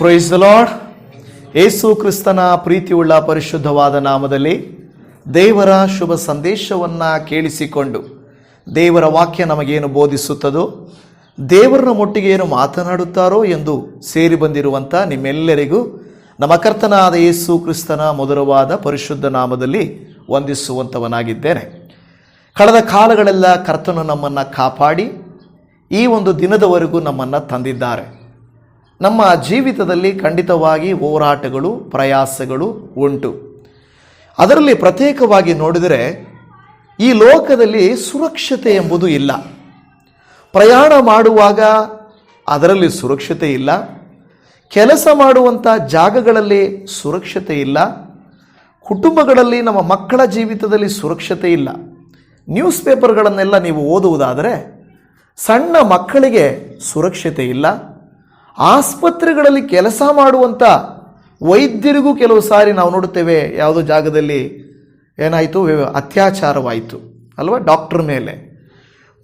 Praise the lord ಏಸು ಕ್ರಿಸ್ತನ ಪ್ರೀತಿಯುಳ್ಳ ಪರಿಶುದ್ಧವಾದ ನಾಮದಲ್ಲಿ ದೇವರ ಶುಭ ಸಂದೇಶವನ್ನು ಕೇಳಿಸಿಕೊಂಡು ದೇವರ ವಾಕ್ಯ ನಮಗೇನು ಬೋಧಿಸುತ್ತದೋ, ದೇವರನ್ನ ಮೊಟ್ಟಿಗೆ ಏನು ಮಾತನಾಡುತ್ತಾರೋ ಎಂದು ಸೇರಿ ಬಂದಿರುವಂಥ ನಿಮ್ಮೆಲ್ಲರಿಗೂ ನಮ್ಮ ಕರ್ತನಾದ ಯೇಸು ಕ್ರಿಸ್ತನ ಮಧುರವಾದ ಪರಿಶುದ್ಧ ನಾಮದಲ್ಲಿ ವಂದಿಸುವಂಥವನಾಗಿದ್ದೇನೆ ಕಳೆದ ಕಾಲಗಳೆಲ್ಲ ಕರ್ತನು ನಮ್ಮನ್ನು ಕಾಪಾಡಿ ಈ ಒಂದು ದಿನದವರೆಗೂ ನಮ್ಮನ್ನು ತಂದಿದ್ದಾರೆ. ನಮ್ಮ ಜೀವಿತದಲ್ಲಿ ಖಂಡಿತವಾಗಿ ಹೋರಾಟಗಳು, ಪ್ರಯಾಸಗಳು ಉಂಟು. ಅದರಲ್ಲಿ ಪ್ರತ್ಯೇಕವಾಗಿ ನೋಡಿದರೆ ಈ ಲೋಕದಲ್ಲಿ ಸುರಕ್ಷತೆ ಎಂಬುದು ಇಲ್ಲ. ಪ್ರಯಾಣ ಮಾಡುವಾಗ ಅದರಲ್ಲಿ ಸುರಕ್ಷತೆ ಇಲ್ಲ. ಕೆಲಸ ಮಾಡುವಂಥ ಜಾಗಗಳಲ್ಲಿ ಸುರಕ್ಷತೆ ಇಲ್ಲ. ಕುಟುಂಬಗಳಲ್ಲಿ ನಮ್ಮ ಮಕ್ಕಳ ಜೀವಿತದಲ್ಲಿ ಸುರಕ್ಷತೆ ಇಲ್ಲ. ನ್ಯೂಸ್ ಪೇಪರ್ಗಳನ್ನೆಲ್ಲ ನೀವು ಓದುವುದಾದರೆ ಸಣ್ಣ ಮಕ್ಕಳಿಗೆ ಸುರಕ್ಷತೆ ಇಲ್ಲ. ಆಸ್ಪತ್ರೆಗಳಲ್ಲಿ ಕೆಲಸ ಮಾಡುವಂಥ ವೈದ್ಯರಿಗೂ ಕೆಲವು ಸಾರಿ ನಾವು ನೋಡುತ್ತೇವೆ, ಯಾವುದೋ ಜಾಗದಲ್ಲಿ ಏನಾಯಿತು ಅತ್ಯಾಚಾರವಾಯಿತು, ಅಲ್ವಾ? ಡಾಕ್ಟ್ರ್ ಮೇಲೆ,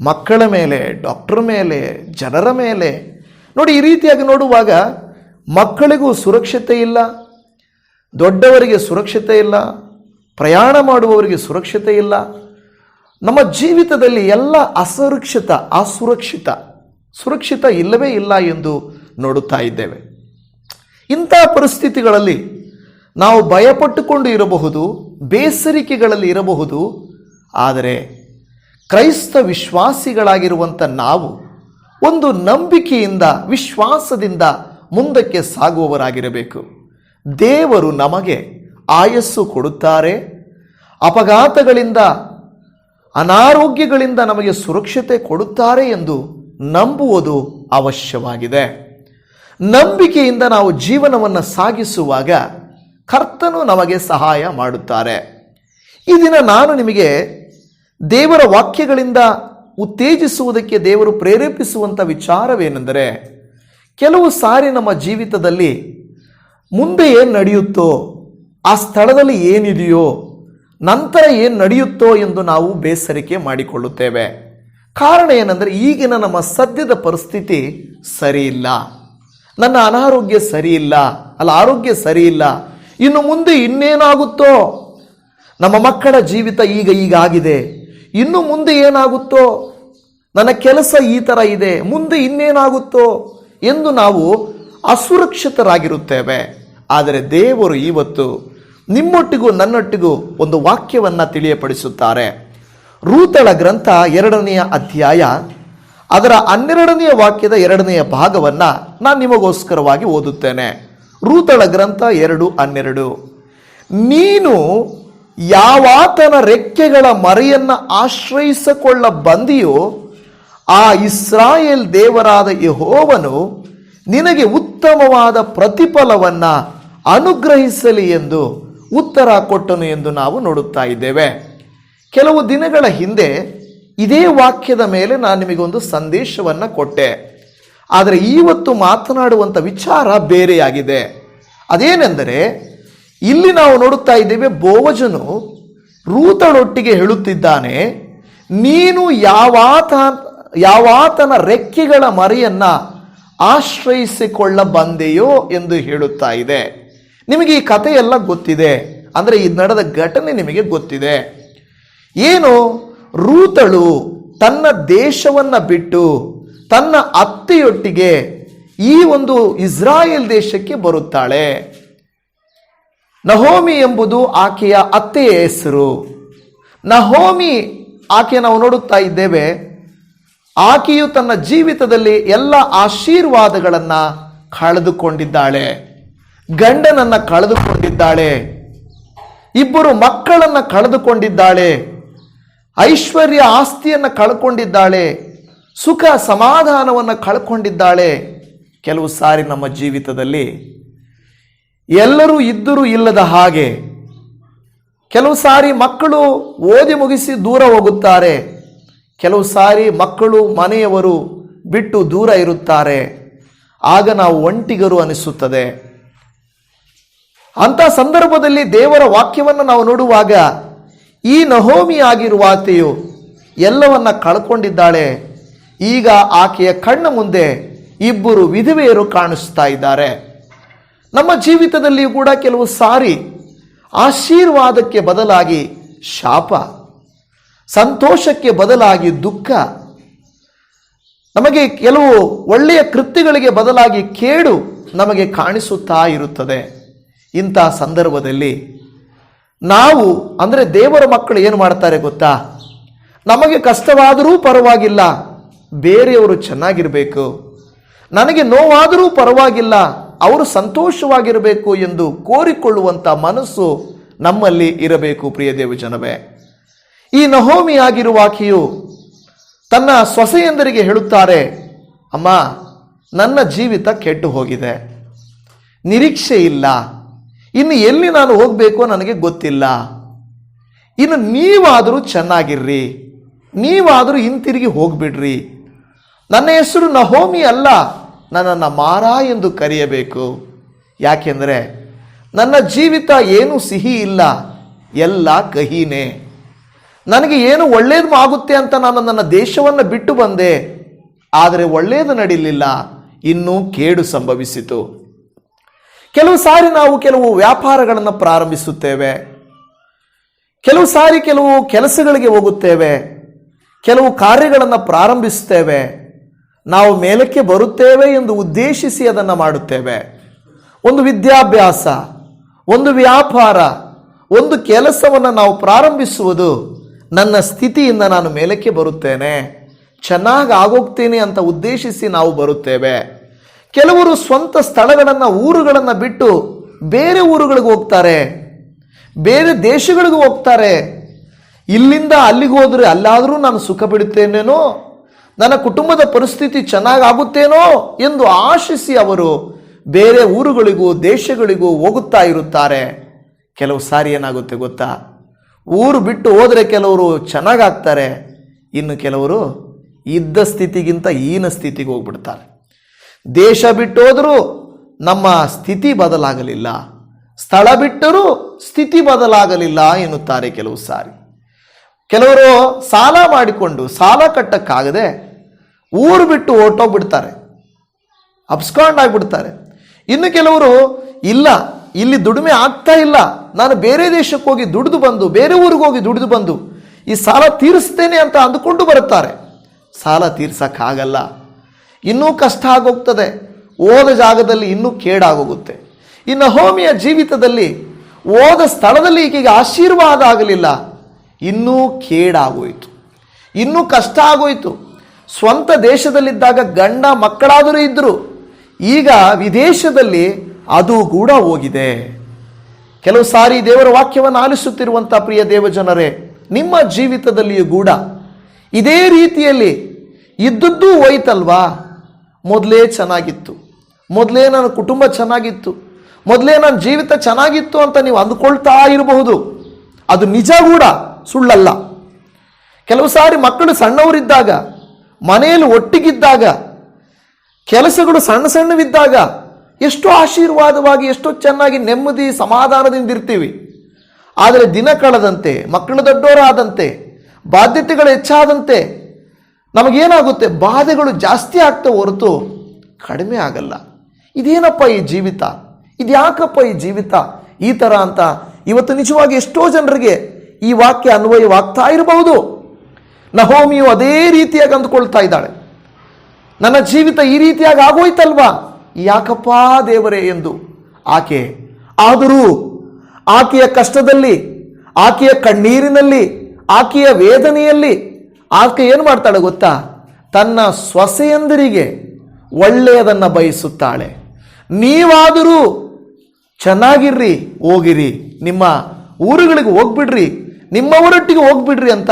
ಮಕ್ಕಳ ಮೇಲೆ, ಡಾಕ್ಟ್ರ್ ಮೇಲೆ, ಜನರ ಮೇಲೆ. ನೋಡಿ, ಈ ರೀತಿಯಾಗಿ ನೋಡುವಾಗ ಮಕ್ಕಳಿಗೂ ಸುರಕ್ಷತೆ ಇಲ್ಲ, ದೊಡ್ಡವರಿಗೆ ಸುರಕ್ಷತೆ ಇಲ್ಲ, ಪ್ರಯಾಣ ಮಾಡುವವರಿಗೆ ಸುರಕ್ಷತೆ ಇಲ್ಲ. ನಮ್ಮ ಜೀವಿತದಲ್ಲಿ ಎಲ್ಲ ಅಸುರಕ್ಷಿತ ಅಸುರಕ್ಷಿತ, ಸುರಕ್ಷಿತ ಇಲ್ಲವೇ ಇಲ್ಲ ಎಂದು ನೋಡುತ್ತಾ ಇದ್ದೇವೆ. ಇಂಥ ಪರಿಸ್ಥಿತಿಗಳಲ್ಲಿ ನಾವು ಭಯಪಟ್ಟುಕೊಂಡು ಇರಬಹುದು, ಬೇಸರಿಕೆಗಳಲ್ಲಿ ಇರಬಹುದು, ಆದರೆ ಕ್ರೈಸ್ತ ವಿಶ್ವಾಸಿಗಳಾಗಿರುವಂಥ ನಾವು ಒಂದು ನಂಬಿಕೆಯಿಂದ, ವಿಶ್ವಾಸದಿಂದ ಮುಂದಕ್ಕೆ ಸಾಗುವವರಾಗಿರಬೇಕು. ದೇವರು ನಮಗೆ ಆಯಸ್ಸು ಕೊಡುತ್ತಾರೆ, ಅಪಘಾತಗಳಿಂದ, ಅನಾರೋಗ್ಯಗಳಿಂದ ನಮಗೆ ಸುರಕ್ಷತೆ ಕೊಡುತ್ತಾರೆ ಎಂದು ನಂಬುವುದು ಅವಶ್ಯವಾಗಿದೆ. ನಂಬಿಕೆಯಿಂದ ನಾವು ಜೀವನವನ್ನು ಸಾಗಿಸುವಾಗ ಕರ್ತನು ನಮಗೆ ಸಹಾಯ ಮಾಡುತ್ತಾರೆ. ಈ ದಿನ ನಾನು ನಿಮಗೆ ದೇವರ ವಾಕ್ಯಗಳಿಂದ ಉತ್ತೇಜಿಸುವುದಕ್ಕೆ ದೇವರು ಪ್ರೇರೇಪಿಸುವಂಥ ವಿಚಾರವೇನೆಂದರೆ, ಕೆಲವು ಸಾರಿ ನಮ್ಮ ಜೀವಿತದಲ್ಲಿ ಮುಂದೆ ಏನು ನಡೆಯುತ್ತೋ, ಆ ಸ್ಥಳದಲ್ಲಿ ಏನಿದೆಯೋ, ನಂತರ ಏನು ನಡೆಯುತ್ತೋ ಎಂದು ನಾವು ಬೇಸರಿಕೆ ಮಾಡಿಕೊಳ್ಳುತ್ತೇವೆ. ಕಾರಣ ಏನೆಂದರೆ, ಈಗಿನ ನಮ್ಮ ಸದ್ಯದ ಪರಿಸ್ಥಿತಿ ಸರಿಯಿಲ್ಲ. ನನ್ನ ಅನಾರೋಗ್ಯ ಸರಿಯಿಲ್ಲ, ಅಲ್ಲ ಆರೋಗ್ಯ ಸರಿಯಿಲ್ಲ, ಇನ್ನು ಮುಂದೆ ಇನ್ನೇನಾಗುತ್ತೋ? ನಮ್ಮ ಮಕ್ಕಳ ಜೀವಿತ ಈಗ ಈಗ ಆಗಿದೆ. ಇನ್ನು ಮುಂದೆ ಏನಾಗುತ್ತೋ? ನನ್ನ ಕೆಲಸ ಈ ಥರ ಇದೆ, ಮುಂದೆ ಇನ್ನೇನಾಗುತ್ತೋ? ಎಂದು ನಾವು ಅಸುರಕ್ಷಿತರಾಗಿರುತ್ತೇವೆ. ಆದರೆ ದೇವರು ಇವತ್ತು ನಿಮ್ಮೊಟ್ಟಿಗೂ ನನ್ನೊಟ್ಟಿಗೂ ಒಂದು ವಾಕ್ಯವನ್ನು ತಿಳಿಯಪಡಿಸುತ್ತಾರೆ. ರೂತಳ ಗ್ರಂಥ ಎರಡನೆಯ ಅಧ್ಯಾಯ ಅದರ ಹನ್ನೆರಡನೆಯ ವಾಕ್ಯದ ಎರಡನೆಯ ಭಾಗವನ್ನು ನಾನು ನಿಮಗೋಸ್ಕರವಾಗಿ ಓದುತ್ತೇನೆ. ರೂತಳ ಗ್ರಂಥ ಎರಡು ಹನ್ನೆರಡು. ನೀನು ಯಾವಾತನ ರೆಕ್ಕೆಗಳ ಮರೆಯನ್ನು ಆಶ್ರಯಿಸಿಕೊಳ್ಳ ಬಂದಿಯೋ ಆ ಇಸ್ರಾಯೇಲ್ ದೇವರಾದ ಯಹೋವನು ನಿನಗೆ ಉತ್ತಮವಾದ ಪ್ರತಿಫಲವನ್ನು ಅನುಗ್ರಹಿಸಲಿ ಎಂದು ಉತ್ತರ ಕೊಟ್ಟನು ಎಂದು ನಾವು ನೋಡುತ್ತಾ ಇದ್ದೇವೆ. ಕೆಲವು ದಿನಗಳ ಹಿಂದೆ ಇದೇ ವಾಕ್ಯದ ಮೇಲೆ ನಾನು ನಿಮಗೊಂದು ಸಂದೇಶವನ್ನು ಕೊಟ್ಟೆ. ಆದರೆ ಇವತ್ತು ಮಾತನಾಡುವಂಥ ವಿಚಾರ ಬೇರೆಯಾಗಿದೆ. ಅದೇನೆಂದರೆ, ಇಲ್ಲಿ ನಾವು ನೋಡುತ್ತಾ ಇದ್ದೇವೆ, ಬೋವಜನು ರೂತಳೊಟ್ಟಿಗೆ ಹೇಳುತ್ತಿದ್ದಾನೆ, ನೀನು ಯಾವಾತ ಯಾವಾತನ ರೆಕ್ಕೆಗಳ ಮರೆಯನ್ನ ಆಶ್ರಯಿಸಿಕೊಳ್ಳ ಬಂದೆಯೋ ಎಂದು ಹೇಳುತ್ತಾ ಇದೆ. ನಿಮಗೆ ಈ ಕಥೆಯೆಲ್ಲ ಗೊತ್ತಿದೆ. ಅಂದರೆ ಈ ನಡೆದ ಘಟನೆ ನಿಮಗೆ ಗೊತ್ತಿದೆ. ಏನು? ರೂತಳು ತನ್ನ ದೇಶವನ್ನ ಬಿಟ್ಟು ತನ್ನ ಅತ್ತೆಯೊಟ್ಟಿಗೆ ಈ ಒಂದು ಇಸ್ರಾಯೇಲ್ ದೇಶಕ್ಕೆ ಬರುತ್ತಾಳೆ. ನಹೋಮಿ ಎಂಬುದು ಆಕೆಯ ಅತ್ತೆಯ ಹೆಸರು. ನಹೋಮಿ ಆಕೆ ನಾವು ನೋಡುತ್ತಾ ಇದ್ದೇವೆ, ಆಕೆಯು ತನ್ನ ಜೀವಿತದಲ್ಲಿ ಎಲ್ಲ ಆಶೀರ್ವಾದಗಳನ್ನು ಕಳೆದುಕೊಂಡಿದ್ದಾಳೆ. ಗಂಡನನ್ನ ಕಳೆದುಕೊಂಡಿದ್ದಾಳೆ. ಇಬ್ಬರು ಮಕ್ಕಳನ್ನ ಕಳೆದುಕೊಂಡಿದ್ದಾಳೆ. ಐಶ್ವರ್ಯ ಆಸ್ತಿಯನ್ನು ಕಳ್ಕೊಂಡಿದ್ದಾಳೆ, ಸುಖ ಸಮಾಧಾನವನ್ನು ಕಳ್ಕೊಂಡಿದ್ದಾಳೆ. ಕೆಲವು ಸಾರಿ ನಮ್ಮ ಜೀವಿತದಲ್ಲಿ ಎಲ್ಲರೂ ಇದ್ದರೂ ಇಲ್ಲದ ಹಾಗೆ ಕೆಲವು ಸಾರಿ ಮಕ್ಕಳು ಓದಿ ಮುಗಿಸಿ ದೂರ ಹೋಗುತ್ತಾರೆ, ಕೆಲವು ಸಾರಿ ಮಕ್ಕಳು ಮನೆಯವರು ಬಿಟ್ಟು ದೂರ ಇರುತ್ತಾರೆ. ಆಗ ನಾವು ಒಂಟಿಗರು ಅನಿಸುತ್ತದೆ. ಅಂಥ ಸಂದರ್ಭದಲ್ಲಿ ದೇವರ ವಾಕ್ಯವನ್ನು ನಾವು ನೋಡುವಾಗ ಈ ನಹೋಮಿ ಆಗಿರುವಾತೆಯು ಎಲ್ಲವನ್ನ ಕಳ್ಕೊಂಡಿದ್ದಾಳೆ. ಈಗ ಆಕೆಯ ಕಣ್ಣ ಮುಂದೆ ಇಬ್ಬರು ವಿಧವೆಯರು ಕಾಣಿಸ್ತಾ ಇದ್ದಾರೆ. ನಮ್ಮ ಜೀವಿತದಲ್ಲಿಯೂ ಕೂಡ ಕೆಲವು ಸಾರಿ ಆಶೀರ್ವಾದಕ್ಕೆ ಬದಲಾಗಿ ಶಾಪ, ಸಂತೋಷಕ್ಕೆ ಬದಲಾಗಿ ದುಃಖ, ನಮಗೆ ಕೆಲವು ಒಳ್ಳೆಯ ಕೃತ್ಯಗಳಿಗೆ ಬದಲಾಗಿ ಕೇಡು ನಮಗೆ ಕಾಣಿಸುತ್ತಾ ಇರುತ್ತದೆ. ಇಂಥ ಸಂದರ್ಭದಲ್ಲಿ ನಾವು, ಅಂದರೆ ದೇವರ ಮಕ್ಕಳು ಏನು ಮಾಡ್ತಾರೆ ಗೊತ್ತಾ? ನಮಗೆ ಕಷ್ಟವಾದರೂ ಪರವಾಗಿಲ್ಲ, ಬೇರೆಯವರು ಚೆನ್ನಾಗಿರಬೇಕು. ನನಗೆ ನೋವಾದರೂ ಪರವಾಗಿಲ್ಲ, ಅವರು ಸಂತೋಷವಾಗಿರಬೇಕು ಎಂದು ಕೋರಿಕೊಳ್ಳುವಂಥ ಮನಸ್ಸು ನಮ್ಮಲ್ಲಿ ಇರಬೇಕು, ಪ್ರಿಯ ದೇವಜನವೇ ಈ ನಹೋಮಿ ಆಗಿರುವ ಆಕೆಯು ತನ್ನ ಸೊಸೆಯಂದರಿಗೆ ಹೇಳುತ್ತಾರೆ, ಅಮ್ಮ, ನನ್ನ ಜೀವಿತ ಕೆಟ್ಟು ಹೋಗಿದೆ. ನಿರೀಕ್ಷೆ ಇಲ್ಲ ಇನ್ನು ಎಲ್ಲಿ ನಾನು ಹೋಗಬೇಕು ನನಗೆ ಗೊತ್ತಿಲ್ಲ. ಇನ್ನು ನೀವಾದರೂ ಚೆನ್ನಾಗಿರ್ರಿ. ನೀವಾದರೂ ಹಿಂತಿರುಗಿ ಹೋಗ್ಬಿಡ್ರಿ. ನನ್ನ ಹೆಸರು ನಹೋಮಿ ಅಲ್ಲ, ನನ್ನನ್ನು ಮಾರ ಎಂದು ಕರೆಯಬೇಕು. ಯಾಕೆಂದರೆ ನನ್ನ ಜೀವಿತ ಏನೂ ಸಿಹಿ ಇಲ್ಲ, ಎಲ್ಲ ಕಹಿನೇ. ನನಗೆ ಏನು ಒಳ್ಳೇದು ಆಗುತ್ತೆ ಅಂತ ನಾನು ನನ್ನ ದೇಶವನ್ನು ಬಿಟ್ಟು ಬಂದೆ, ಆದರೆ ಒಳ್ಳೆಯದು ನಡೀಲಿಲ್ಲ, ಇನ್ನೂ ಕೇಡು ಸಂಭವಿಸಿತು. ಕೆಲವು ಸಾರಿ ನಾವು ಕೆಲವು ವ್ಯಾಪಾರಗಳನ್ನು ಪ್ರಾರಂಭಿಸುತ್ತೇವೆ. ಕೆಲವು ಸಾರಿ ಕೆಲವು ಕೆಲಸಗಳಿಗೆ ಹೋಗುತ್ತೇವೆ. ಕೆಲವು ಕಾರ್ಯಗಳನ್ನು ಪ್ರಾರಂಭಿಸುತ್ತೇವೆ. ನಾವು ಮೇಲಕ್ಕೆ ಬರುತ್ತೇವೆ ಎಂದು ಉದ್ದೇಶಿಸಿ ಅದನ್ನು ಮಾಡುತ್ತೇವೆ. ಒಂದು ವಿದ್ಯಾಭ್ಯಾಸ, ಒಂದು ವ್ಯಾಪಾರ, ಒಂದು ಕೆಲಸವನ್ನು ನಾವು ಪ್ರಾರಂಭಿಸುವುದು ನನ್ನ ಸ್ಥಿತಿಯಿಂದ ನಾನು ಮೇಲಕ್ಕೆ ಬರುತ್ತೇನೆ. ಚೆನ್ನಾಗಿ ಆಗೋಗ್ತೀನಿ ಅಂತ ಉದ್ದೇಶಿಸಿ ನಾವು ಬರುತ್ತೇವೆ. ಕೆಲವರು ಸ್ವಂತ ಸ್ಥಳಗಳನ್ನು, ಊರುಗಳನ್ನು ಬಿಟ್ಟು ಬೇರೆ ಊರುಗಳಿಗೆ ಹೋಗ್ತಾರೆ. ಬೇರೆ ದೇಶಗಳಿಗೂ ಹೋಗ್ತಾರೆ. ಇಲ್ಲಿಂದ ಅಲ್ಲಿಗೆ ಹೋದರೆ ಅಲ್ಲಾದರೂ ನಾನು ಸುಖ ಬಿಡುತ್ತೇನೇನೋ ನನ್ನ ಕುಟುಂಬದ ಪರಿಸ್ಥಿತಿ ಚೆನ್ನಾಗಾಗುತ್ತೇನೋ ಎಂದು ಆಶಿಸಿ ಅವರು ಬೇರೆ ಊರುಗಳಿಗೂ, ದೇಶಗಳಿಗೂ ಹೋಗುತ್ತಾ ಇರುತ್ತಾರೆ. ಕೆಲವು ಸಾರಿ ಏನಾಗುತ್ತೆ ಗೊತ್ತಾ? ಊರು ಬಿಟ್ಟು ಹೋದರೆ ಕೆಲವರು ಚೆನ್ನಾಗಾಗ್ತಾರೆ ಇನ್ನು ಕೆಲವರು ಇದ್ದ ಸ್ಥಿತಿಗಿಂತ ಈನ ಸ್ಥಿತಿಗೆ ಹೋಗ್ಬಿಡ್ತಾರೆ. ದೇಶ ಬಿಟ್ಟೋದರೂ ನಮ್ಮ ಸ್ಥಿತಿ ಬದಲಾಗಲಿಲ್ಲ. ಸ್ಥಳ ಬಿಟ್ಟರೂ ಸ್ಥಿತಿ ಬದಲಾಗಲಿಲ್ಲ ಎನ್ನುತ್ತಾರೆ ಕೆಲವು ಸಾರಿ. ಕೆಲವರು ಸಾಲ ಮಾಡಿಕೊಂಡು ಸಾಲ ಕಟ್ಟಕ್ಕಾಗದೆ ಊರು ಬಿಟ್ಟು ಹೊರ್ಟೋಗ್ಬಿಡ್ತಾರೆ ಅಬ್ಸ್ಕಾಂಡ್ ಆಗಿಬಿಡ್ತಾರೆ. ಇನ್ನು ಕೆಲವರು, ಇಲ್ಲ, ಇಲ್ಲಿ ದುಡಿಮೆ ಆಗ್ತಾ ಇಲ್ಲ, ನಾನು ಬೇರೆ ದೇಶಕ್ಕೆ ಹೋಗಿ ದುಡಿದು ಬಂದು, ಬೇರೆ ಊರಿಗೆ ಹೋಗಿ ದುಡಿದು ಬಂದು ಈ ಸಾಲ ತೀರಿಸ್ತೇನೆ ಅಂತ ಅಂದುಕೊಂಡು ಬರುತ್ತಾರೆ. ಸಾಲ ತೀರ್ಸಕ್ಕಾಗಲ್ಲ. ಇನ್ನೂ ಕಷ್ಟ ಆಗೋಗ್ತದೆ. ಓದ ಜಾಗದಲ್ಲಿ ಇನ್ನೂ ಕೇಡಾಗೋಗುತ್ತೆ. ಇನ್ನು ಹೋಮಿಯ ಜೀವಿತದಲ್ಲಿ ಓದ ಸ್ಥಳದಲ್ಲಿ ಈಕೆಗೆ ಆಶೀರ್ವಾದ ಆಗಲಿಲ್ಲ. ಇನ್ನೂ ಕೇಡಾಗೋಯಿತು. ಇನ್ನೂ ಕಷ್ಟ ಆಗೋಯಿತು. ಸ್ವಂತ ದೇಶದಲ್ಲಿದ್ದಾಗ ಗಂಡ ಮಕ್ಕಳಾದರೂ ಇದ್ದರು ಈಗ ವಿದೇಶದಲ್ಲಿ ಅದು ಕೂಡ ಹೋಗಿದೆ. ಕೆಲವು ಸಾರಿ ದೇವರ ವಾಕ್ಯವನ್ನು ಆಲಿಸುತ್ತಿರುವಂಥ ಪ್ರಿಯ ದೇವಜನರೇ, ನಿಮ್ಮ ಜೀವಿತದಲ್ಲಿಯೂ ಕೂಡ ಇದೇ ರೀತಿಯಲ್ಲಿ ಇದ್ದದ್ದೂ ಹೋಯ್ತಲ್ವಾ? ಮೊದಲೇ ಚೆನ್ನಾಗಿತ್ತು. ಮೊದಲೇ ನನ್ನ ಕುಟುಂಬ ಚೆನ್ನಾಗಿತ್ತು. ಮೊದಲೇ ನನ್ನ ಜೀವಿತ ಚೆನ್ನಾಗಿತ್ತು ಅಂತ ನೀವು ಅಂದ್ಕೊಳ್ತಾ ಇರಬಹುದು. ಅದು ನಿಜ ಕೂಡ ಸುಳ್ಳಲ್ಲ. ಕೆಲವು ಸಾರಿ ಮಕ್ಕಳು ಸಣ್ಣವರಿದ್ದಾಗ, ಮನೆಯಲ್ಲಿ ಒಟ್ಟಿಗಿದ್ದಾಗ, ಕೆಲಸಗಳು ಸಣ್ಣ ಸಣ್ಣವಿದ್ದಾಗ ಎಷ್ಟು ಆಶೀರ್ವಾದವಾಗಿ, ಎಷ್ಟೋ ಚೆನ್ನಾಗಿ ನೆಮ್ಮದಿ ಸಮಾಧಾನದಿಂದ ಇರ್ತೀವಿ. ಆದರೆ ದಿನ ಕಳೆದಂತೆ, ಮಕ್ಕಳು ದೊಡ್ಡವರಾದಂತೆ, ಬಾಧ್ಯತೆಗಳು ಹೆಚ್ಚಾದಂತೆ ನಮಗೇನಾಗುತ್ತೆ? ಬಾಧೆಗಳು ಜಾಸ್ತಿ ಆಗ್ತಾ ಹೊರತು ಕಡಿಮೆ ಆಗಲ್ಲ. ಇದೇನಪ್ಪ ಈ ಜೀವಿತ? ಇದ್ಯಾಕಪ್ಪ ಈ ಜೀವಿತ? ಈ ಥರ ಅಂತ ಇವತ್ತು ನಿಜವಾಗಿ ಎಷ್ಟೋ ಜನರಿಗೆ ಈ ವಾಕ್ಯ ಅನ್ವಯವಾಗ್ತಾ ಇರಬಹುದು. ನಹೋಮಿಯು ಅದೇ ರೀತಿಯಾಗಿ ಅಂದುಕೊಳ್ತಾ ಇದ್ದಾಳೆ. ನನ್ನ ಜೀವಿತ ಈ ರೀತಿಯಾಗಿ ಆಗೋಯ್ತಲ್ವಾ? ಯಾಕಪ್ಪ ದೇವರೇ ಎಂದು ಆಕೆ, ಆದರೂ ಆಕೆಯ ಕಷ್ಟದಲ್ಲಿ, ಆಕೆಯ ಕಣ್ಣೀರಿನಲ್ಲಿ, ಆಕೆಯ ವೇದನೆಯಲ್ಲಿ ಆಕೆ ಏನು ಮಾಡ್ತಾಳೆ ಗೊತ್ತಾ? ತನ್ನ ಸೊಸೆಯಂದರಿಗೆ ಒಳ್ಳೆಯದನ್ನು ಬಯಸುತ್ತಾಳೆ. ನೀವಾದರೂ ಚೆನ್ನಾಗಿರ್ರಿ, ಹೋಗಿರಿ. ನಿಮ್ಮ ಊರುಗಳಿಗೆ ಹೋಗ್ಬಿಡ್ರಿ, ನಿಮ್ಮ ಊರೊಟ್ಟಿಗೆ ಹೋಗ್ಬಿಡ್ರಿ ಅಂತ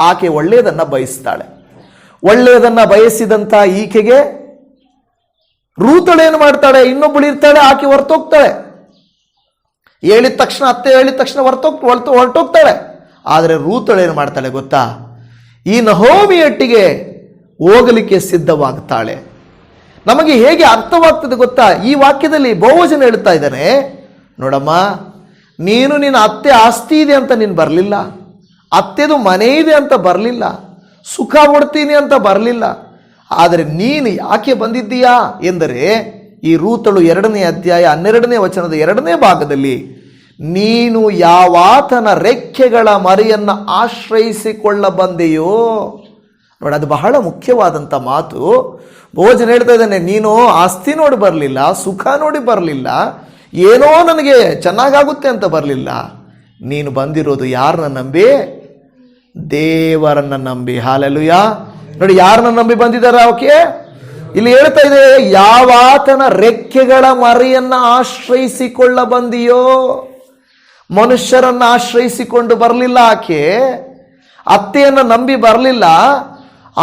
ಆಕೆ ಒಳ್ಳೆಯದನ್ನು ಬಯಸ್ತಾಳೆ. ಒಳ್ಳೆಯದನ್ನು ಬಯಸಿದಂಥ ಈಕೆಗೆ ರೂತಳೇನು ಮಾಡ್ತಾಳೆ ಇನ್ನೊಬ್ಬಳು ಇರ್ತಾಳೆ, ಆಕೆ ಹೊರತೋಗ್ತಾಳೆ. ಹೇಳಿದ ತಕ್ಷಣ, ಅತ್ತೆ ಹೇಳಿದ ತಕ್ಷಣ ಹೊರತೋಗ್ ಹೊರತು ಹೊರಟೋಗ್ತಾಳೆ. ಆದರೆ ರೂತಳೇನು ಮಾಡ್ತಾಳೆ ಗೊತ್ತಾ? ಈ ನಹೋಮಿಯೊಟ್ಟಿಗೆ ಹೋಗಲಿಕ್ಕೆ ಸಿದ್ಧವಾಗ್ತಾಳೆ. ನಮಗೆ ಹೇಗೆ ಅರ್ಥವಾಗ್ತದೆ ಗೊತ್ತಾ? ಈ ವಾಕ್ಯದಲ್ಲಿ ಬಹುವಚನ ಹೇಳ್ತಾ ಇದ್ದಾನೆ, ನೋಡಮ್ಮ, ನೀನು ನಿನ್ನ ಅತ್ತೆ ಆಸ್ತಿ ಇದೆ ಅಂತ ನೀನು ಬರಲಿಲ್ಲ. ಅತ್ತೆದು ಮನೆ ಇದೆ ಅಂತ ಬರಲಿಲ್ಲ. ಸುಖ ಕೊಡ್ತೀನಿ ಅಂತ ಬರಲಿಲ್ಲ. ಆದರೆ ನೀನು ಯಾಕೆ ಬಂದಿದ್ದೀಯಾ? ಎಂದರೆ ಈ ರೂತಳು ಎರಡನೇ ಅಧ್ಯಾಯ ಹನ್ನೆರಡನೇ ವಚನದ ಎರಡನೇ ಭಾಗದಲ್ಲಿ ನೀನು ಯಾವಾತನ ರೆಕ್ಕೆಗಳ ಮರಿಯನ್ನು ಆಶ್ರಯಿಸಿಕೊಳ್ಳ ಬಂದೆಯೋ ನೋಡಿ, ಅದು ಬಹಳ ಮುಖ್ಯವಾದಂಥ ಮಾತು. ಭೋಜನ ಹೇಳ್ತಾ ಇದ್ದಾನೆ, ನೀನು ಆಸ್ತಿ ನೋಡಿ ಬರಲಿಲ್ಲ, ಸುಖ ನೋಡಿ ಬರಲಿಲ್ಲ, ಏನೋ ನನಗೆ ಚೆನ್ನಾಗಾಗುತ್ತೆ ಅಂತ ಬರಲಿಲ್ಲ. ನೀನು ಬಂದಿರೋದು ಯಾರನ್ನ ನಂಬಿ? ದೇವರನ್ನ ನಂಬಿ. ಹಾಲೆಲುಯ. ನೋಡಿ, ಯಾರನ್ನ ನಂಬಿ ಬಂದಿದ್ದಾರೆ ಅವಕ್ಕೆ? ಇಲ್ಲಿ ಹೇಳ್ತಾ ಇದೆ, ಯಾವಾತನ ರೆಕ್ಕೆಗಳ ಮರಿಯನ್ನ ಆಶ್ರಯಿಸಿಕೊಳ್ಳ ಬಂದಿಯೋ ಮನುಷ್ಯರನ್ನ ಆಶ್ರಯಿಸಿಕೊಂಡು ಬರಲಿಲ್ಲ ಆಕೆ, ಅತ್ತೆಯನ್ನ ನಂಬಿ ಬರಲಿಲ್ಲ.